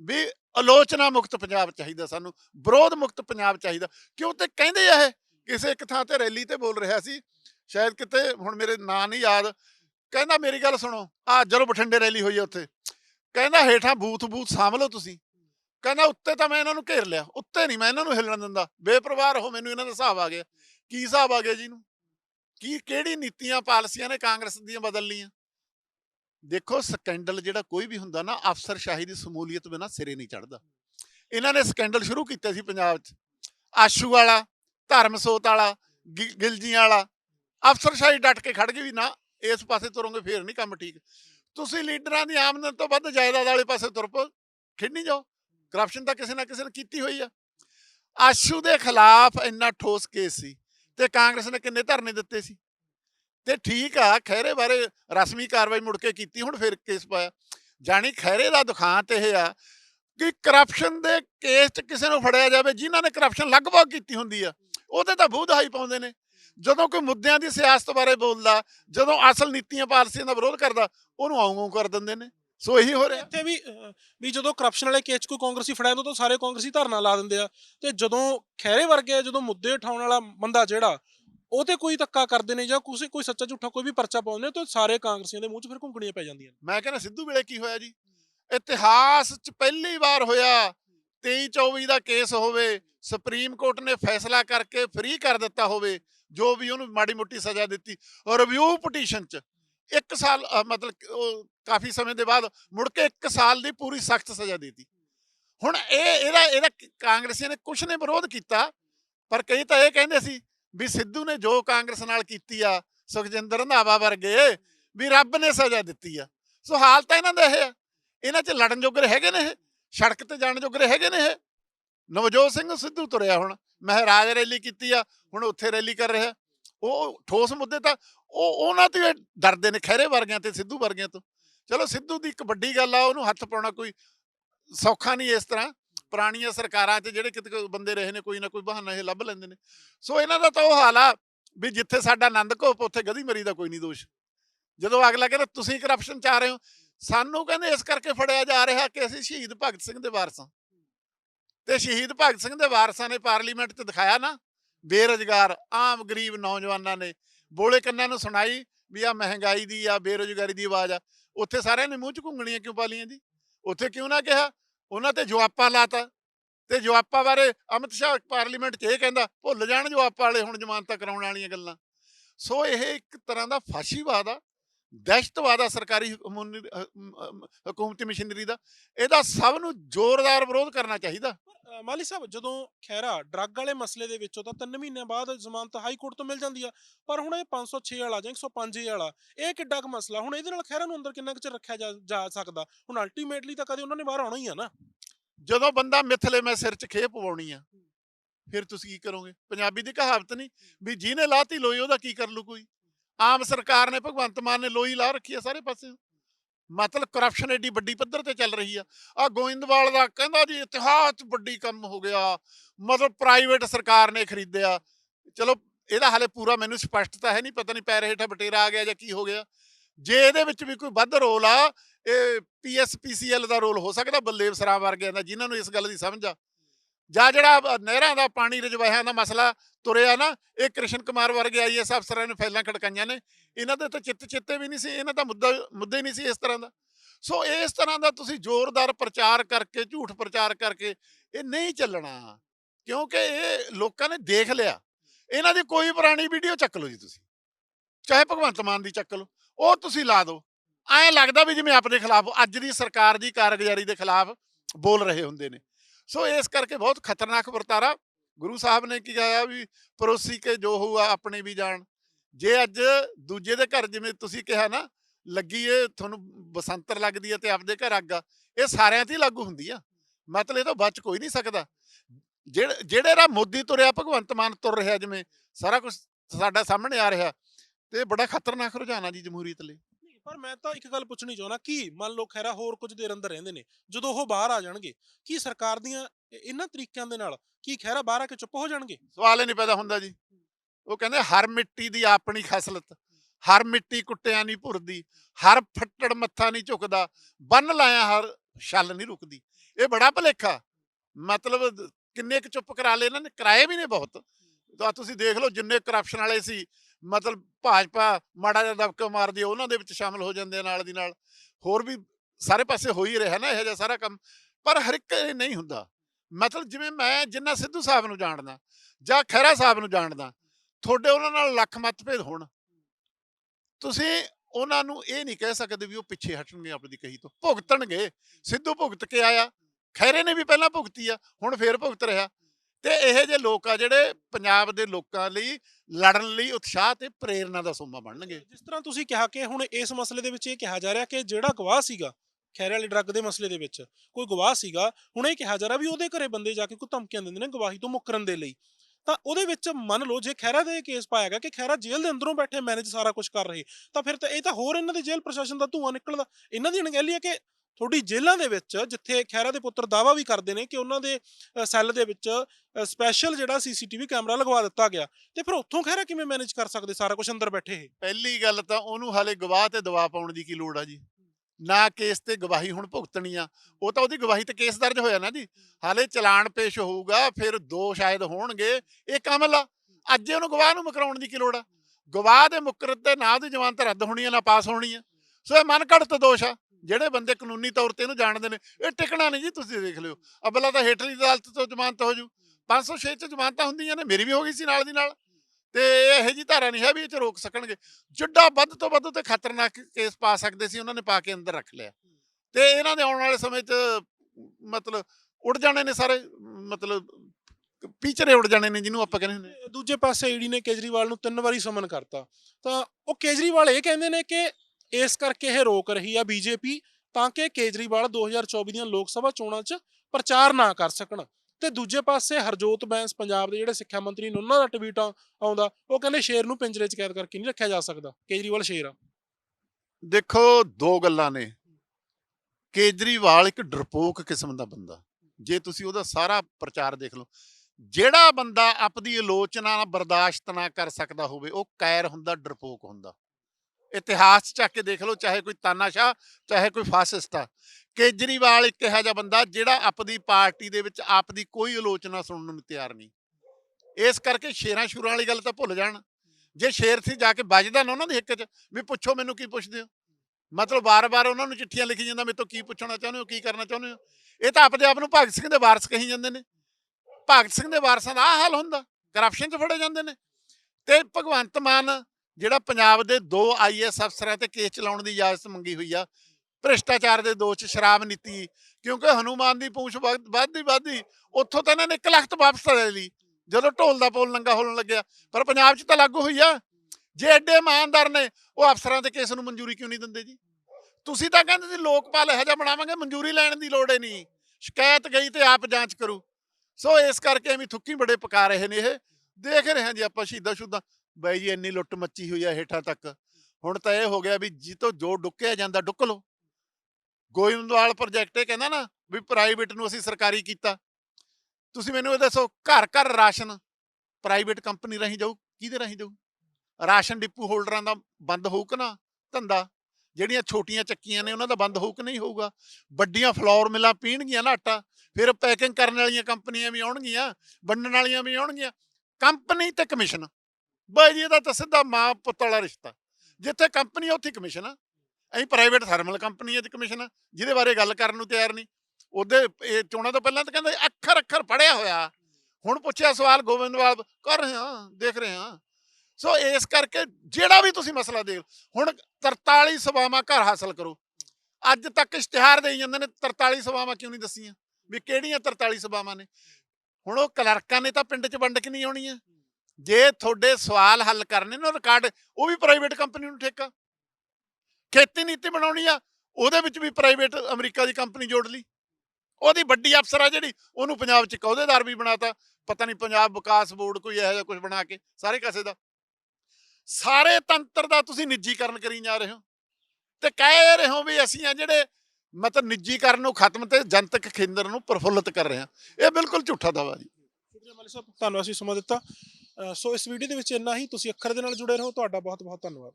ਵੀ ਆਲੋਚਨਾ ਮੁਕਤ ਪੰਜਾਬ ਚਾਹੀਦਾ ਸਾਨੂੰ, ਵਿਰੋਧ ਮੁਕਤ ਪੰਜਾਬ ਚਾਹੀਦਾ। ਕਿਉਂ ਤੇ ਕਹਿੰਦੇ ਆ ਇਹ? ਕਿਸੇ ਇੱਕ ਥਾਂ ਤੇ ਰੈਲੀ ਤੇ ਬੋਲ ਰਿਹਾ ਸੀ, ਸ਼ਾਇਦ ਕਿਤੇ, ਹੁਣ ਮੇਰੇ ਨਾਂ ਨਹੀਂ ਯਾਦ। ਕਹਿੰਦਾ, ਮੇਰੀ ਗੱਲ ਸੁਣੋ, ਆ ਜਦੋਂ ਬਠਿੰਡੇ ਰੈਲੀ ਹੋਈ ਆ ਉੱਥੇ। ਕਹਿੰਦਾ, ਹੇਠਾਂ ਬੂਥ ਬੂਥ ਸਾਂਭ ਲਓ ਤੁਸੀਂ। ਕਹਿੰਦਾ, ਉੱਤੇ ਤਾਂ ਮੈਂ ਇਹਨਾਂ ਨੂੰ ਘੇਰ ਲਿਆ, ਉੱਤੇ ਨਹੀਂ ਮੈਂ ਇਹਨਾਂ ਨੂੰ ਹਿੱਲਣ ਦਿੰਦਾ ਬੇਪਰਵਾਹ ਰਹੋ ਮੈਨੂੰ ਇਹਨਾਂ ਦਾ ਹਿਸਾਬ ਆ ਗਿਆ, ਕੀ ਹਿਸਾਬ ਆ ਗਿਆ ਜੀ ਨੂੰ ਕੀ, ਕਿਹੜੀ ਨੀਤੀਆਂ, ਪਾਲਿਸੀਆਂ ਨੇ ਕਾਂਗਰਸ ਦੀਆਂ ਬਦਲ ਲੀਆਂ ਦੇਖੋ, ਸਕੈਂਡਲ ਜਿਹੜਾ ਕੋਈ ਵੀ ਹੁੰਦਾ ਨਾ ਅਫਸਰਸ਼ਾਹੀ ਦੀ ਸਮੂਲੀਅਤ ਬਿਨਾਂ ਸਿਰੇ ਨਹੀਂ ਚੜਦਾ ਇਹਨਾਂ ਨੇ ਸਕੈਂਡਲ ਸ਼ੁਰੂ ਕੀਤੇ ਸੀ ਪੰਜਾਬ 'ਚ। ਆਸ਼ੂ ਵਾਲਾ ਧਰਮ ਸੋਤ ਵਾਲਾ, ਗਿ- ਗਿਲਜੀਆਂ ਵਾਲਾ ਅਫਸਰਸ਼ਾਹੀ ਡਟ ਕੇ ਖੜ ਗਈ ਵੀ ਨਾ, ਇਸ ਪਾਸੇ ਤੁਰੋਂਗੇ, ਫੇਰ ਨਹੀਂ ਕੰਮ ਠੀਕ। ਤੁਸੀਂ ਲੀਡਰਾਂ ਦੀ ਆਮਦਨ ਤੋਂ ਵੱਧ ਜਾਇਦਾਦ ਵਾਲੇ ਪਾਸੇ ਤੁਰ ਪਓ ਖੇਡਣੀ ਜਾਓ। ਕਰਪਸ਼ਨ ਤਾਂ ਕਿਸੇ ਨਾ ਕਿਸੇ ਨੇ ਕੀਤੀ ਹੋਈ ਆ। ਆਸ਼ੂ ਦੇ ਖਿਲਾਫ ਇੰਨਾ ਠੋਸ ਕੇਸ ਸੀ ਤੇ ਕਾਂਗਰਸ ਨੇ ਕਿੰਨੇ ਧਰਨੇ ਦਿੱਤੇ ਸੀ। ਤੇ ਠੀਕ ਆ ਖੈਰੇ ਬਾਰੇ ਰਸਮੀ ਕਾਰਵਾਈ ਮੁੜ ਕੇ ਕੀਤੀ, ਹੁਣ ਫਿਰ ਕੇਸ ਪਾਇਆ। ਜਾਣੀ ਖੈਰੇ ਦਾ ਦੁਖਾਂਤ ਇਹ ਆ ਕਿ ਕਰਪਸ਼ਨ ਦੇ ਕੇਸ 'ਚ ਕਿਸੇ ਨੂੰ ਫੜਿਆ ਜਾਵੇ, ਜਿਨ੍ਹਾਂ ਨੇ ਕਰਪਸ਼ਨ ਲਗਭਗ ਕੀਤੀ ਹੁੰਦੀ ਆ, ਉਹਦੇ ਤਾਂ ਬੂਧ ਹਾਈ ਪਾਉਂਦੇ ਨੇ। ਜਦੋਂ ਕੋਈ ਮੁੱਦਿਆਂ ਦੀ ਸਿਆਸਤ ਬਾਰੇ ਬੋਲਦਾ, ਜਦੋਂ ਅਸਲ ਨੀਤੀਆਂ ਪਾਲਿਸੀਆਂ ਦਾ ਵਿਰੋਧ ਕਰਦਾ, ਉਹਨੂੰ ਆਉਂ ਆਉਂ ਕਰ ਦਿੰਦੇ ਨੇ। ਸੋ ਇਹੀ ਹੋ ਰਿਹਾ। ਇੱਥੇ ਵੀ ਅਹ, ਵੀ ਜਦੋਂ ਕਰਪਸ਼ਨ ਵਾਲੇ ਕੇਸ 'ਚ ਕੋਈ ਕਾਂਗਰਸੀ ਫੜਿਆ ਜਾਂਦਾ ਤਾਂ ਸਾਰੇ ਕਾਂਗਰਸੀ ਧਰਨਾ ਲਾ ਦਿੰਦੇ ਆ। ਤੇ ਜਦੋਂ ਖੈਰੇ ਵਰਗੇ ਜਦੋਂ ਮੁੱਦੇ ਉਠਾਉਣ ਵਾਲਾ ਬੰਦਾ ਜਿਹੜਾ ਉਹ ਤੇ ਕੋਈ ਧੱਕਾ ਕਰਦੇ ਨੇ ਜਾਂ ਕਿਸੇ ਕੋਈ ਸੱਚਾ ਝੂਠਾ ਕੋਈ ਵੀ ਪਰਚਾ ਪਾਉਂਦੇ ਨੇ ਤਾਂ ਸਾਰੇ ਕਾਂਗਰਸੀਆਂ ਦੇ ਮੂੰਹ 'ਚ ਫਿਰ ਘੁੰਗਣੀਆਂ ਪੈ ਜਾਂਦੀਆਂ ਨੇ। ਮੈਂ ਕਹਿੰਦਾ ਸਿੱਧੂ ਵੇਲੇ ਕੀ ਹੋਇਆ ਜੀ? ਇਤਿਹਾਸ 'ਚ ਪਹਿਲੀ ਵਾਰ ਹੋਇਆ 23 24 ਦਾ ਕੇਸ ਹੋਵੇ ਸੁਪਰੀਮ ਕੋਰਟ ਨੇ ਫੈਸਲਾ ਕਰਕੇ ਫ੍ਰੀ ਕਰ ਦਿੱਤਾ ਹੋਵੇ ਜੋ ਵੀ ਉਹਨੂੰ ਮਾੜੀ ਮੋਟੀ ਸਜ਼ਾ ਦਿੱਤੀ। ਰਿਵਿਊ ਪਟੀਸ਼ਨ 'ਚ ਇੱਕ ਸਾਲ ਅਹ, ਮਤਲਬ ਕਿ ਉਹ ਕਾਫੀ ਸਮੇਂ ਦੇ ਬਾਅਦ ਮੁੜ ਕੇ ਇੱਕ ਸਾਲ ਦੀ ਪੂਰੀ ਸਖਤ ਸਜ਼ਾ ਦਿੱਤੀ। ਹੁਣ ਇਹ, ਇਹਦਾ ਇਹਦਾ ਕਾਂਗਰਸੀਆਂ ਨੇ ਕੁਛ ਨੇ ਵਿਰੋਧ ਕੀਤਾ, ਪਰ ਕਈ ਤਾਂ ਇਹ ਕਹਿੰਦੇ ਸੀ ਵੀ ਸਿੱਧੂ ਨੇ ਜੋ ਕਾਂਗਰਸ ਨਾਲ ਕੀਤੀ ਆ, ਸੁਖਜਿੰਦਰ ਰੰਧਾਵਾ ਵਰਗੇ, ਵੀ ਰੱਬ ਨੇ ਸਜ਼ਾ ਦਿੱਤੀ ਆ। ਸੋ ਹਾਲ ਤਾਂ ਇਹਨਾਂ ਦਾ ਇਹ ਆ। ਇਹਨਾਂ 'ਚ ਲੜਨ ਜੋਗਰੇ ਹੈਗੇ ਨੇ ਇਹ, ਸੜਕ ਤੇ ਜਾਣ ਜੋਗਰੇ ਹੈਗੇ ਨੇ ਇਹ। ਨਵਜੋਤ ਸਿੰਘ ਸਿੱਧੂ ਤੁਰਿਆ ਹੁਣ ਮਹਾਰਾਜ ਰੈਲੀ ਕੀਤੀ ਆ, ਹੁਣ ਉੱਥੇ ਰੈਲੀ ਕਰ ਰਿਹਾ। ਉਹ ਠੋਸ ਮੁੱਦੇ ਤਾਂ, ਉਹ, ਉਹਨਾਂ ਤੇ ਡਰਦੇ ਨੇ ਖਹਿਰੇ ਵਰਗਿਆਂ ਤੇ, ਸਿੱਧੂ ਵਰਗਿਆਂ ਤੋਂ। ਚਲੋ ਸਿੱਧੂ ਦੀ ਇੱਕ ਵੱਡੀ ਗੱਲ ਆ, ਉਹਨੂੰ ਹੱਥ ਪਾਉਣਾ ਕੋਈ ਸੌਖਾ ਨਹੀਂ ਇਸ ਤਰ੍ਹਾਂ। ਪੁਰਾਣੀਆਂ ਸਰਕਾਰਾਂ 'ਚ ਜਿਹੜੇ ਕਿਤੇ ਕੋਈ ਬੰਦੇ ਰਹੇ ਨੇ, ਕੋਈ ਨਾ ਕੋਈ ਬਹਾਨਾ ਇਹ ਲੱਭ ਲੈਂਦੇ ਨੇ। ਸੋ ਇਹਨਾਂ ਦਾ ਤਾਂ ਉਹ ਹਾਲ ਆ ਵੀ ਜਿੱਥੇ ਸਾਡਾ ਆਨੰਦ ਘੋਪ ਉੱਥੇ ਗਧੀ ਮਰੀ ਦਾ ਕੋਈ ਨਹੀਂ ਦੋਸ਼। ਜਦੋਂ ਅਗਲਾ ਕਹਿੰਦਾ, ਤੁਸੀਂ ਕਰਪਸ਼ਨ ਚ ਆ ਰਹੇ ਹੋ। ਸਾਨੂੰ ਕਹਿੰਦੇ ਇਸ ਕਰਕੇ ਫੜਿਆ ਜਾ ਰਿਹਾ ਕਿ ਅਸੀਂ ਸ਼ਹੀਦ ਭਗਤ ਸਿੰਘ ਦੇ ਵਾਰਸਾਂ ਤੇ ਸ਼ਹੀਦ ਭਗਤ ਸਿੰਘ ਦੇ ਵਾਰਸਾਂ ਨੇ ਪਾਰਲੀਮੈਂਟ 'ਚ ਦਿਖਾਇਆ ਨਾ, ਬੇਰੁਜ਼ਗਾਰ, ਆਮ ਗਰੀਬ ਨੌਜਵਾਨਾਂ ਨੇ। ਬੋਲੇ ਕੰਨਾਂ ਨੂੰ ਸੁਣਾਈ ਵੀ ਆ ਮਹਿੰਗਾਈ ਦੀ ਆ, ਬੇਰੁਜ਼ਗਾਰੀ ਦੀ ਆਵਾਜ਼ ਆ, ਉੱਥੇ ਸਾਰਿਆਂ ਨੇ ਮੂੰਹ 'ਚ ਘੁੰਗਣੀਆਂ ਕਿਉਂ ਪਾ ਲਈਆਂ ਜੀ? ਉੱਥੇ ਕਿਉਂ ਨਾ ਕਿਹਾ? ਉਹਨਾਂ ਤੇ ਜਵਾਪਾ ਲਾਤਾ। ਤੇ ਜਵਾਪਾ ਬਾਰੇ ਅਮਿਤ ਸ਼ਾਹ ਪਾਰਲੀਮੈਂਟ 'ਚ ਇਹ ਕਹਿੰਦਾ, ਭੁੱਲ ਜਾਣ ਜਵਾਪਾ ਵਾਲੇ ਹੁਣ ਜ਼ਮਾਨਤਾਂ ਕਰਾਉਣ ਵਾਲੀਆਂ ਗੱਲਾਂ। ਸੋ ਇਹ ਇੱਕ ਤਰ੍ਹਾਂ ਦਾ ਫਾਸ਼ੀਵਾਦ ਆ। ਦਹਿਸ਼ਤਵਾਦ ਆ ਸਰਕਾਰੀ ਹਕੂਮਤੀ ਮਸ਼ੀਨਰੀ ਦਾ। ਇਹਦਾ ਸਭ ਨੂੰ ਜ਼ੋਰਦਾਰ ਵਿਰੋਧ ਕਰਨਾ ਚਾਹੀਦਾ। ਮਾਲੀ ਸਾਹਿਬ ਜਦੋਂ ਖੈਰਾ ਡਰੱਗ ਵਾਲੇ ਮਸਲੇ ਦੇ ਵਿੱਚੋਂ ਤਾਂ 3 ਮਹੀਨਿਆਂ ਬਾਅਦ ਜ਼ਮਾਨਤ ਹਾਈ ਕੋਰਟ ਤੋਂ ਮਿਲ ਜਾਂਦੀ ਆ। ਪਰ ਹੁਣ ਇਹ 506 ਵਾਲਾ ਜਾਂ 105 ਵਾਲਾ ਇਹ ਕਿੱਡਾ ਕੁ ਮਸਲਾ? ਹੁਣ ਇਹਦੇ ਨਾਲ ਖੈਰਾ ਨੂੰ ਅੰਦਰ ਕਿੰਨਾ ਕੁ ਚਿਰ ਰੱਖਿਆ ਜਾ- ਜਾ ਸਕਦਾ? ਹੁਣ ਅਲਟੀਮੇਟਲੀ ਤਾਂ ਕਦੇ ਉਹਨਾਂ ਨੇ ਬਾਹਰ ਆਉਣਾ ਹੀ ਆ ਨਾ। ਜਦੋਂ ਬੰਦਾ ਮਿਥਲੇ ਮੈਂ ਸਿਰ 'ਚ ਖੇਪ ਪਵਾਉਣੀ ਆ ਫਿਰ ਤੁਸੀਂ ਕੀ ਕਰੋਗੇ? ਪੰਜਾਬੀ ਦੀ ਕਹਾਵਤ ਨਹੀਂ ਵੀ ਜਿਹਨੇ ਲਾਤੀ ਲੋਈ ਉਹਦਾ ਕੀ ਕਰ ਲੂ ਕੋਈ? ਆਮ ਸਰਕਾਰ ਨੇ, ਭਗਵੰਤ ਮਾਨ ਨੇ ਲੋਹੀ ਲਾ ਰੱਖੀ ਆ ਸਾਰੇ ਪਾਸੇ। ਮਤਲਬ ਕਰਪਸ਼ਨ ਏਡੀ ਵੱਡੀ ਪੱਧਰ ਤੇ ਚੱਲ ਰਹੀ ਆ। ਆ ਗੋਇੰਦਵਾਲ ਦਾ ਕਹਿੰਦਾ ਜੀ ਇਤਿਹਾਸ ਵੱਡੀ ਕੰਮ ਹੋ ਗਿਆ। ਮਤਲਬ ਪ੍ਰਾਈਵੇਟ ਸਰਕਾਰ ਨੇ ਖਰੀਦਿਆ। ਚਲੋ, ਇਹਦਾ ਹਾਲੇ ਪੂਰਾ ਮੈਨੂੰ ਸਪਸ਼ਟਤਾ ਹੈ ਨਹੀਂ, ਪਤਾ ਨਹੀਂ ਪੈਰ ਹੇਠਾਂ ਬਟੇਰਾ ਆ ਗਿਆ ਜਾਂ ਕੀ ਹੋ ਗਿਆ। ਜੇ ਇਹਦੇ ਵਿੱਚ ਵੀ ਕੋਈ ਵੱਧ ਰੋਲ ਆ, ਇਹ ਪੀਐਸਪੀਸੀਐਲ ਦਾ ਰੋਲ ਹੋ ਸਕਦਾ, ਬਲਦੇਵ ਸਰਾਮ ਵਰਗਿਆਂ ਦਾ, ਜਿਨ੍ਹਾਂ ਨੂੰ ਇਸ ਗੱਲ ਦੀ ਸਮਝ ਆ। ਜਾਂ ਜਿਹੜਾ ਨਹਿਰਾਂ ਦਾ ਪਾਣੀ ਰਜਵਾਹਿਆਂ ਦਾ ਮਸਲਾ ਤੁਰਿਆ ਨਾ, ਇਹ ਕ੍ਰਿਸ਼ਨ ਕੁਮਾਰ ਵਰਗੇ ਆਈਐਸ ਅਫਸਰਾਂ ਨੇ ਫੈਲਾਂ ਖੜਕਾਈਆਂ ਨੇ। ਇਹਨਾਂ ਦੇ ਤਾਂ ਚਿੱਤ ਚਿੱਤੇ ਵੀ ਨਹੀਂ ਸੀ, ਇਹਨਾਂ ਦਾ ਮੁੱਦਾ, ਮੁੱਦੇ ਹੀ ਨਹੀਂ ਸੀ ਇਸ ਤਰ੍ਹਾਂ ਦਾ। ਸੋ ਇਸ ਤਰ੍ਹਾਂ ਦਾ ਤੁਸੀਂ ਜ਼ੋਰਦਾਰ ਪ੍ਰਚਾਰ ਕਰਕੇ, ਝੂਠ ਪ੍ਰਚਾਰ ਕਰਕੇ ਇਹ ਨਹੀਂ ਚੱਲਣਾ। ਕਿਉਂਕਿ ਇਹ ਲੋਕਾਂ ਨੇ ਦੇਖ ਲਿਆ। ਇਹਨਾਂ ਦੀ ਕੋਈ ਪੁਰਾਣੀ ਵੀਡੀਓ ਚੱਕ ਲਓ ਜੀ ਤੁਸੀਂ। ਚਾਹੇ ਭਗਵੰਤ ਮਾਨ ਦੀ ਚੱਕ ਲਓ। ਉਹ ਤੁਸੀਂ ਲਾ ਦਿਓ। ਐਂ ਲੱਗਦਾ ਵੀ ਜਿਵੇਂ ਆਪਣੇ ਖਿਲਾਫ, ਅੱਜ ਦੀ ਸਰਕਾਰ ਦੀ ਕਾਰਗੁਜ਼ਾਰੀ ਦੇ ਖਿਲਾਫ ਬੋਲ ਰਹੇ ਹੁੰਦੇ ਨੇ। ਸੋ ਇਸ ਕਰਕੇ ਬਹੁਤ ਖਤਰਨਾਕ ਵਰਤਾਰਾ ਗੁਰੂ ਸਾਹਿਬ ਨੇ ਕੀ ਕਿਹਾ ਵੀ ਪਰੋਸੀ ਕੇ ਜੋ ਹੋਊਗਾ ਆਪਣੇ ਵੀ ਜਾਣ। ਜੇ ਅੱਜ ਦੂਜੇ ਦੇ ਘਰ ਜਿਵੇਂ ਤੁਸੀਂ ਕਿਹਾ ਨਾ, ਲੱਗੀ ਏ, ਤੁਹਾਨੂੰ ਬਸੰਤਰ ਲੱਗਦੀ ਹੈ ਤੇ ਆਪਦੇ ਘਰ ਅੱਗ ਆ, ਇਹ ਸਾਰਿਆਂ ਤੇ ਹੀ ਲਾਗੂ ਹੁੰਦੀ ਆ। ਮਤਲਬ ਇਹ ਤੋਂ ਬਚ ਕੋਈ ਨਹੀਂ ਸਕਦਾ। ਜਿਹੜੇ ਜਿਹੜੇ ਰਾ ਮੋਦੀ ਤੁਰਿਆ, ਭਗਵੰਤ ਮਾਨ ਤੁਰ ਰਿਹਾ ਜਿਵੇਂ, ਸਾਰਾ ਕੁਝ ਸਾਡਾ ਸਾਹਮਣੇ ਆ ਰਿਹਾ ਤੇ ਬੜਾ ਖਤਰਨਾਕ ਰੁਝਾਨ ਆ ਜੀ ਜਮਹੂਰੀਅਤ ਲਈ। ਪਰ ਮੈਂ ਤਾਂ ਇੱਕ ਗੱਲ ਪੁੱਛਣੀ ਚਾਹੁੰਦਾ ਕੀ ਮੰਨ ਲਓ ਖੈਰਾ ਹੋਰ ਕੁਝ ਦੇਰ ਅੰਦਰ ਰਹਿੰਦੇ ਨੇ ਜਦੋਂ ਉਹ ਬਾਹਰ ਆ ਜਾਣਗੇ ਕੀ ਸਰਕਾਰ ਦੀਆਂ ਇਹ- ਇਹਨਾਂ ਤਰੀਕਿਆਂ ਦੇ ਨਾਲ ਕੀ ਖੈਰਾ ਬਾਹਰ ਆ ਕੇ ਚੁੱਪ ਹੋ ਜਾਣਗੇ? ਸਵਾਲ ਹੀ ਨਹੀਂ ਪੈਦਾ ਹੁੰਦਾ ਜੀ। ਉਹ ਕਹਿੰਦੇ ਹਰ ਮਿੱਟੀ ਦੀ ਆਪਣੀ ਖਸਲਤ ਹਰ ਮਿੱਟੀ ਕੁੱਟਿਆਂ ਨਹੀਂ ਭੁਰਦੀ ਹਰ ਫੱਟੜ ਮੱਥਾ ਨਹੀਂ ਝੁਕਦਾ ਬੰਨ ਲਾਇਆ ਹਰ ਛਲ ਨਹੀਂ ਰੁਕਦੀ। ਇਹ ਬੜਾ ਭਲੇਖਾ। ਮਤਲਬ ਕਿੰਨੇ ਕੁ ਚੁੱਪ ਕਰਾ ਲਏ ਇਹਨਾਂ ਨੇ? ਕਰਾਏ ਵੀ ਨੇ ਬਹੁਤ। ਤਾਂ ਤੁਸੀਂ ਦੇਖ ਲਓ ਜਿੰਨੇ ਕਰਪਸ਼ਨ ਵਾਲੇ ਸੀ ਮਤਲਬ ਭਾਜਪਾ ਮਾੜਾ ਜਿਹਾ ਦਬਕਾ ਮਾਰਦੀ ਆ, ਉਹਨਾਂ ਦੇ ਵਿੱਚ ਸ਼ਾਮਲ ਹੋ ਜਾਂਦੇ ਆ ਨਾਲ ਦੀ ਨਾਲ। ਹੋਰ ਵੀ ਸਾਰੇ ਪਾਸੇ ਹੋ ਹੀ ਰਿਹਾ ਨਾ ਇਹੋ ਜਿਹਾ ਸਾਰਾ ਕੰਮ। ਪਰ ਹਰ ਇੱਕ ਇਹ ਨਹੀਂ ਹੁੰਦਾ। ਮਤਲਬ ਜਿਵੇਂ ਮੈਂ ਜਿੰਨਾ ਸਿੱਧੂ ਸਾਹਿਬ ਨੂੰ ਜਾਣਦਾ ਜਾਂ ਖਹਿਰਾ ਸਾਹਿਬ ਨੂੰ ਜਾਣਦਾ ਤੁਹਾਡੇ ਉਹਨਾਂ ਨਾਲ ਲੱਖ ਮਤਭੇਦ ਹੋਣ। ਤੁਸੀਂ ਉਹਨਾਂ ਨੂੰ ਇਹ ਨਹੀਂ ਕਹਿ ਸਕਦੇ ਵੀ ਉਹ ਪਿੱਛੇ ਹਟਣਗੇ ਆਪਣੀ ਕਹੀ ਤੋਂ। ਭੁਗਤਣਗੇ। ਸਿੱਧੂ ਭੁਗਤ ਕੇ ਆਇਆ। ਖੈਰੇ ਨੇ ਵੀ ਪਹਿਲਾਂ ਭੁਗਤੀ ਆ ਹੁਣ ਫੇਰ ਭੁਗਤ ਰਿਹਾ। ਤੇ ਇਹੋ ਜਿਹੇ ਲੋਕ ਆ ਜਿਹੜੇ ਪੰਜਾਬ ਦੇ ਲੋਕਾਂ ਲਈ, ਲੜਨ ਲਈ ਉਤਸ਼ਾਹ ਤੇ ਪ੍ਰੇਰਣਾ ਦਾ ਸੋਮਾ ਬਣਨਗੇ। ਜਿਸ ਤਰ੍ਹਾਂ ਤੁਸੀਂ ਕਿਹਾ ਕਿ ਹੁਣ ਇਸ ਮਸਲੇ ਦੇ ਵਿੱਚ ਇਹ ਕਿਹਾ ਜਾ ਰਿਹਾ ਕਿ ਜਿਹੜਾ ਗਵਾਹ ਸੀਗਾ, ਖੈਰੇ ਵਾਲੇ ਡਰੱਗ ਦੇ ਮਸਲੇ ਦੇ ਵਿੱਚ, ਕੋਈ ਗਵਾਹ ਸੀਗਾ, ਹੁਣ ਇਹ ਕਿਹਾ ਜਾ ਰਿਹਾ ਵੀ ਉਹਦੇ ਘਰੇ ਬੰਦੇ ਜਾ ਕੇ ਕੋਈ ਧਮਕੀਆਂ ਦਿੰਦੇ ਨੇ ਗਵਾਹੀ ਤੋਂ ਮੁੱਕਰਨ ਦੇ ਲਈ। ਤਾਂ ਉਹਦੇ ਵਿੱਚ ਮੰਨ ਲਓ ਜੇ ਖੈਰਾ ਦੇ ਕੇਸ ਪਾਇਆ ਗਿਆ ਕਿ ਖੈਰਾ ਜੇਲ੍ਹ ਦੇ ਅੰਦਰੋਂ ਬੈਠੇ ਮੈਨੇਜ ਸਾਰਾ ਕੁਝ ਕਰ ਰਹੇ, ਤਾਂ ਫਿਰ ਤਾਂ ਇਹ ਤਾਂ ਹੋਰ ਇਹਨਾਂ ਦੇ ਜੇਲ੍ਹ ਪ੍ਰਸ਼ਾਸਨ ਦਾ ਧੂਆਂ ਨਿਕਲਦਾ। ਇਹਨਾਂ ਦੀ ਅਣਗਹਿਲੀ ਹੈ ਕਿ ਤੁਹਾਡੀ ਜੇਲ੍ਹਾਂ ਦੇ ਵਿੱਚ, ਜਿੱਥੇ ਖੈਰਾ ਦੇ ਪੁੱਤਰ ਦਾਵਾ ਵੀ ਕਰਦੇ ਨੇ ਕਿ ਉਹਨਾਂ ਦੇ ਸੈੱਲ ਦੇ ਵਿੱਚ ਸਪੈਸ਼ਲ ਜਿਹੜਾ ਸੀਸੀਟੀਵੀ ਕੈਮਰਾ ਲਗਵਾ ਦਿੱਤਾ ਗਿਆ। ਤੇ ਫਿਰ ਉੱਥੋਂ ਖੈਰਾ ਕਿਵੇਂ ਮੈਨੇਜ ਕਰ ਸਕਦੇ ਸਾਰਾ ਕੁਝ ਅੰਦਰ ਬੈਠੇ ਪਹਿਲੀ ਗੱਲ ਤਾਂ ਉਹਨੂੰ ਹਾਲੇ ਗਵਾਹ ਤੇ ਦਬਾਅ ਪਾਉਣ ਦੀ ਕੀ ਲੋੜ ਆ ਜੀ? ਨਾ ਕੇਸ ਤੇ ਗਵਾਹੀ ਹੁਣ ਭੁਗਤਣੀ ਆ। ਉਹ ਤਾਂ ਉਹਦੀ ਗਵਾਹੀ ਤੇ ਕੇਸ ਦਰਜ ਹੋਇਆ ਨਾ ਜੀ। ਹਾਲੇ ਚਲਾਨ ਪੇਸ਼ ਹੋਊਗਾ, ਫਿਰ ਦੋ ਸ਼ਾਇਦ ਹੋਣਗੇ। ਇਹ ਕਮਲ ਆ ਅੱਜ ਉਹਨੂੰ ਗਵਾਹ ਨੂੰ ਮੁਕਰਾਉਣ ਦੀ ਕੀ ਲੋੜ ਆ? ਗਵਾਹ ਦੇ ਮੁਕਰਰ ਤੇ ਨਾ ਉਹਦੀ ਜ਼ਮਾਨਤ ਰੱਦ ਹੋਣੀ ਆ, ਨਾ ਪਾਸ ਹੋਣੀ ਆ। ਸੋ ਇਹ ਮਨ ਘੜਤ ਦੋਸ਼ ਆ। ਜਿਹੜੇ ਬੰਦੇ ਕਾਨੂੰਨੀ ਤੌਰ ਤੇ ਇਹਨੂੰ ਜਾਣਦੇ ਨੇ, ਇਹ ਟਿਕਣਾ ਨਹੀਂ ਜੀ ਤੁਸੀਂ ਦੇਖ ਲਿਓ। ਅਬਲਾ ਤਾਂ ਹੇਠਲੀ ਅਦਾਲਤ ਤੋਂ ਜ਼ਮਾਨਤ ਹੋ ਜੂ। 506 ਚ ਜ਼ਮਾਨਤਾਂ ਹੁੰਦੀਆਂ ਨੇ, ਮੇਰੀ ਵੀ ਹੋ ਗਈ ਸੀ ਨਾਲ ਦੀ ਨਾਲ। ਤੇ ਇਹੋ ਜੀ ਧਾਰਾ ਨਹੀਂ ਹੈ ਵੀ ਇਹ ਚ ਰੋਕ ਸਕਣਗੇ। ਜਿੱਡਾ ਵੱਧ ਤੋਂ ਵੱਧ ਤੇ ਖਤਰਨਾਕ ਕੇਸ ਪਾ ਸਕਦੇ ਸੀ, ਉਹਨਾਂ ਨੇ ਪਾ ਕੇ ਅੰਦਰ ਰੱਖ ਲਿਆ। ਤੇ ਇਹਨਾਂ ਦੇ ਆਉਣ ਵਾਲੇ ਸਮੇਂ 'ਚ ਮਤਲਬ ਉੱਡ ਜਾਣੇ ਨੇ ਸਾਰੇ, ਮਤਲਬ ਪੀਚਰੇ ਉੱਡ ਜਾਣੇ ਨੇ ਜਿਹਨੂੰ ਆਪਾਂ ਕਹਿੰਦੇ ਹੁੰਦੇ ਦੂਜੇ ਪਾਸੇ ਈਡੀ ਨੇ ਕੇਜਰੀਵਾਲ ਨੂੰ ਤਿੰਨ ਵਾਰੀ ਸਮਨ ਕਰਤਾ। ਤਾਂ ਉਹ ਕੇਜਰੀਵਾਲ ਇਹ ਕਹਿੰਦੇ ਨੇ ਕਿ ਇਸ ਕਰਕੇ ਇਹ ਰੋਕ ਰਹੀ ਆ ਬੀਜੇਪੀ ਤਾਂ ਕਿ ਕੇਜਰੀਵਾਲ 2024 ਦੀਆਂ ਲੋਕ ਸਭਾ ਚੋਣਾਂ 'ਚ ਪ੍ਰਚਾਰ ਨਾ ਕਰ ਸਕਣ। ਤੇ ਦੂਜੇ ਪਾਸੇ ਹਰਜੋਤ ਬੈਂਸ ਪੰਜਾਬ ਦੇ ਜਿਹੜੇ ਸਿੱਖਿਆ ਮੰਤਰੀ ਨੇ, ਉਹਨਾਂ ਦਾ ਟਵੀਟ ਆਉਂਦਾ, ਉਹ ਕਹਿੰਦੇ ਸ਼ੇਰ ਨੂੰ ਪਿੰਜਰੇ 'ਚ ਕੈਦ ਕਰਕੇ ਨਹੀਂ ਰੱਖਿਆ ਜਾ ਸਕਦਾ। ਕੇਜਰੀਵਾਲ ਸ਼ੇਰ ਆ। ਦੇਖੋ, ਦੋ ਗੱਲਾਂ ਨੇ। ਕੇਜਰੀਵਾਲ ਇੱਕ ਡਰਪੋਕ ਕਿਸਮ ਦਾ ਬੰਦਾ। ਜੇ ਤੁਸੀਂ ਉਹਦਾ ਸਾਰਾ ਪ੍ਰਚਾਰ ਦੇਖ ਲਓ, ਜਿਹੜਾ ਬੰਦਾ ਆਪਦੀ ਆਲੋਚਨਾ ਬਰਦਾਸ਼ਤ ਨਾ ਕਰ ਸਕਦਾ ਹੋਵੇ, ਉਹ ਕੈਰ ਹੁੰਦਾ, ਡਰਪੋਕ ਹੁੰਦਾ। ਇਤਿਹਾਸ 'ਚ ਚੱਕ ਕੇ ਦੇਖ ਲਓ, ਚਾਹੇ ਕੋਈ ਤਾਨਾਸ਼ਾਹ, ਚਾਹੇ ਕੋਈ ਫਾਸਿਸਟ ਆ। ਕੇਜਰੀਵਾਲ ਇੱਕ ਇਹੋ ਜਿਹਾ ਬੰਦਾ ਜਿਹੜਾ ਆਪਦੀ ਪਾਰਟੀ ਦੇ ਵਿੱਚ ਆਪ ਦੀ ਕੋਈ ਆਲੋਚਨਾ ਸੁਣਨ ਨੂੰ ਤਿਆਰ ਨਹੀਂ। ਇਸ ਕਰਕੇ ਸ਼ੇਰਾਂ ਸ਼ੂਰਾਂ ਵਾਲੀ ਗੱਲ ਤਾਂ ਭੁੱਲ ਜਾਣ। ਜੇ ਸ਼ੇਰ ਸੀ ਜਾ ਕੇ ਵੱਜਦਾ ਨਾ ਉਹਨਾਂ ਦੀ ਹਿੱਕ 'ਚ, ਵੀ ਪੁੱਛੋ ਮੈਨੂੰ ਕੀ ਪੁੱਛਦੇ ਹੋ? ਮਤਲਬ ਵਾਰ-ਵਾਰ ਉਹਨਾਂ ਨੂੰ ਚਿੱਠੀਆਂ ਲਿਖੀ ਜਾਂਦਾ, ਮੇਰੇ ਤੋਂ ਕੀ ਪੁੱਛਣਾ ਚਾਹੁੰਦੇ ਹੋ? ਕੀ ਕਰਨਾ ਚਾਹੁੰਦੇ ਹੋ? ਇਹ ਤਾਂ ਆਪਦੇ ਆਪ ਨੂੰ ਭਗਤ ਸਿੰਘ ਦੇ ਵਾਰਸ ਕਹੀ ਜਾਂਦੇ ਨੇ। ਭਗਤ ਸਿੰਘ ਦੇ ਵਾਰਸਾਂ ਦਾ ਆਹ ਹਾਲ ਹੁੰਦਾ। ਕਰਪਸ਼ਨ 'ਚ ਫੜੇ ਜਾਂਦੇ ਨੇ। ਤੇ ਭਗਵੰਤ ਮਾਨ ਜਿਹੜਾ ਪੰਜਾਬ ਦੇ ਦੋ ਆਈਐਸ ਅਫਸਰਾਂ ਤੇ ਕੇਸ ਚਲਾਉਣ ਦੀ ਇਜਾਜ਼ਤ ਮੰਗੀ ਹੋਈ ਆ, ਭ੍ਰਿਸ਼ਟਾਚਾਰ ਦੇ ਦੋਸ਼ ਸ਼ਰਾਬ ਨੀਤੀ, ਕਿਉਂਕਿ ਹਨੂਮਾਨ ਦੀ ਪੂੰਛ ਵੱਧ- ਵੱਧਦੀ ਵੱਧਦੀ, ਉੱਥੋਂ ਤਾਂ ਇਹਨਾਂ ਨੇ ਇੱਕ ਲੱਖ ਤੋਂ ਵਾਪਸ ਲੈ ਲਈ, ਜਦੋਂ ਢੋਲ ਦਾ ਪੋਲ ਨੰਗਾ ਹੋਣ ਲੱਗਿਆ, ਪਰ ਪੰਜਾਬ 'ਚ ਤਾਂ ਲਾਗੂ ਹੋਈ ਆ। ਜੇ ਐਡੇ ਇਮਾਨਦਾਰ ਨੇ, ਉਹ ਅਫਸਰਾਂ ਦੇ ਕੇਸ ਨੂੰ ਮਨਜ਼ੂਰੀ ਕਿਉਂ ਨਹੀਂ ਦਿੰਦੇ ਜੀ? ਤੁਸੀਂ ਤਾਂ ਕਹਿੰਦੇ ਸੀ ਲੋਕਪਾਲ ਇਹੋ ਜਿਹਾ ਬਣਾਵਾਂਗੇ, ਮਨਜ਼ੂਰੀ ਲੈਣ ਦੀ ਲੋੜ ਹੀ ਨਹੀਂ, ਸ਼ਿਕਾਇਤ ਗਈ ਤੇ ਆਪ ਜਾਂਚ ਕਰੂ। ਸੋ ਇਸ ਕਰਕੇ ਐਵੇਂ ਥੁੱਕੀ ਬੜੇ ਪਕਾ ਰਹੇ ਨੇ ਇਹ, ਦੇਖ ਰਹੇ ਹਾਂ ਜੀ ਆਪਾਂ ਸ਼ਹੀਦਾਂ ਸ਼ੁੱਧਾਂ ਬਾਈ ਜੀ ਇੰਨੀ ਲੁੱਟ ਮੱਚੀ ਹੋਈ ਆ ਹੇਠਾਂ ਤੱਕ। ਹੁਣ ਤਾਂ ਇਹ ਹੋ ਗਿਆ ਵੀ ਜਿੱਤੋਂ ਜੋ ਡੁੱਕਿਆ ਜਾਂਦਾ ਡੁੱਕ ਲੋ ਗੋਇੰਦਵਾਲ ਪ੍ਰੋਜੈਕਟ ਇਹ ਕਹਿੰਦਾ ਨਾ ਵੀ ਪ੍ਰਾਈਵੇਟ ਨੂੰ ਅਸੀਂ ਸਰਕਾਰੀ ਕੀਤਾ। ਤੁਸੀਂ ਮੈਨੂੰ ਇਹ ਦੱਸੋ ਘਰ ਘਰ ਰਾਸ਼ਨ ਪ੍ਰਾਈਵੇਟ ਕੰਪਨੀ ਰਾਹੀਂ ਜਾਊ, ਕਿਹਦੇ ਰਾਹੀਂ ਜਾਊ? ਰਾਸ਼ਨ ਡਿਪੂ ਹੋਲਡਰਾਂ ਦਾ ਬੰਦ ਹੋਊ ਕਿ ਨਾ? ਧੰਦਾ। ਜਿਹੜੀਆਂ ਛੋਟੀਆਂ ਚੱਕੀਆਂ ਨੇ ਉਹਨਾਂ ਦਾ ਬੰਦ ਹੋਊ ਕਿ ਨਹੀਂ ਹੋਊਗਾ? ਵੱਡੀਆਂ ਫਲੋਰ ਮਿਲਾਂ ਪੀਣਗੀਆਂ ਨਾ ਆਟਾ, ਫਿਰ ਪੈਕਿੰਗ ਕਰਨ ਵਾਲੀਆਂ ਕੰਪਨੀਆਂ ਵੀ ਆਉਣਗੀਆਂ, ਵੰਡਣ ਵਾਲੀਆਂ ਵੀ ਆਉਣਗੀਆਂ। ਕੰਪਨੀ ਤੇ ਕਮਿਸ਼ਨ ਬਾਈ ਜੀ, ਇਹਦਾ ਤਾਂ ਸਿੱਧਾ ਮਾਂ ਪੁੱਤ ਵਾਲਾ ਰਿਸ਼ਤਾ। ਜਿੱਥੇ ਕੰਪਨੀ ਉੱਥੇ ਕਮਿਸ਼ਨ ਆ। ਅਸੀਂ ਪ੍ਰਾਈਵੇਟ ਥਰਮਲ ਕੰਪਨੀ ਚ ਕਮਿਸ਼ਨ ਆ। ਜਿਹਦੇ ਬਾਰੇ ਗੱਲ ਕਰਨ ਨੂੰ ਤਿਆਰ ਨਹੀਂ। ਉਹਦੇ, ਇਹ ਚੋਣਾਂ ਤੋਂ ਪਹਿਲਾਂ ਤਾਂ ਕਹਿੰਦੇ ਅੱਖਰ ਅੱਖਰ ਪੜਿਆ ਹੋਇਆ। ਹੁਣ ਪੁੱਛਿਆ ਸਵਾਲ ਗੋਬਿੰਦਵਾਲ ਕਰ ਰਹੇ ਹਾਂ, ਦੇਖ ਰਹੇ ਹਾਂ। ਸੋ ਇਸ ਕਰਕੇ ਜਿਹੜਾ ਵੀ ਤੁਸੀਂ ਮਸਲਾ ਦੇਖ, ਹੁਣ 43 ਸਭਾਵਾਂ ਘਰ ਹਾਸਲ ਕਰੋ। ਅੱਜ ਤੱਕ ਇਸ਼ਤਿਹਾਰ ਦੇਈ ਜਾਂਦੇ ਨੇ 43 ਸਭਾਵਾਂ ਕਿਉਂ ਨਹੀਂ ਦੱਸੀਆਂ? ਵੀ ਕਿਹੜੀਆਂ 43 ਸਭਾਵਾਂ ਨੇ? ਹੁਣ ਉਹ ਕਲਰਕਾਂ ਨੇ ਤਾਂ ਪਿੰਡ 'ਚ ਵੰਡ ਕੇ ਨਹੀਂ ਆਉਣੀਆਂ। ਜੇ ਤੁਹਾਡੇ ਸਵਾਲ ਹੱਲ ਕਰਨੇ ਨੇ ਰਿਕਾਰਡ, ਉਹ ਵੀ ਪ੍ਰਾਈਵੇਟ ਕੰਪਨੀ ਨੂੰ ਠੇਕਾ। ਖੇਤੀ ਨੀਤੀ ਬਣਾਉਣੀ ਆ, ਉਹਦੇ ਵਿੱਚ ਵੀ ਪ੍ਰਾਈਵੇਟ ਅਮਰੀਕਾ ਦੀ ਕੰਪਨੀ ਜੋੜ ਲਈ। ਉਹਦੀ ਵੱਡੀ ਅਫਸਰ ਆ ਜਿਹੜੀ, ਉਹਨੂੰ ਪੰਜਾਬ 'ਚ ਇੱਕ ਅਹੁਦੇਦਾਰ ਵੀ ਬਣਾਤਾ। ਪਤਾ ਨਹੀਂ ਪੰਜਾਬ ਵਿਕਾਸ ਬੋਰਡ ਕੋਈ ਇਹੋ ਜਿਹਾ ਕੁਝ ਬਣਾ ਕੇ, ਸਾਰੇ ਕਾਸੇ ਦਾ। ਸਾਰੇ ਤੰਤਰ ਦਾ ਤੁਸੀਂ ਨਿੱਜੀਕਰਨ ਕਰੀ ਜਾ ਰਹੇ ਹੋ। ਤੇ ਕਹਿ ਰਹੇ ਹੋ ਵੀ ਅਸੀਂ ਆ ਜਿਹੜੇ ਮਤਲਬ ਨਿੱਜੀਕਰਨ ਨੂੰ ਖਤਮ ਤੇ ਜਨਤਕ ਕੇਂਦਰ ਨੂੰ ਪ੍ਰਫੁੱਲਤ ਕਰ ਰਹੇ ਹਾਂ। ਇਹ ਬਿਲਕੁਲ ਝੂਠਾ ਦਾਵਾ ਜੀ। ਸ਼ੁਕਰੀਆ ਮਾਲੀ ਸਾਹਿਬ, ਤੁਹਾਨੂੰ ਅਸੀਂ ਸਮਾਂ ਦਿੱਤਾ। ਸੋ ਇਸ ਵੀਡੀਓ ਦੇ ਵਿੱਚ ਇੰਨਾ ਹੀ। ਤੁਸੀਂ ਅੱਖਰ ਦੇ ਨਾਲ ਜੁੜੇ ਰਹੋ। ਤੁਹਾਡਾ ਬਹੁਤ ਬਹੁਤ ਧੰਨਵਾਦ।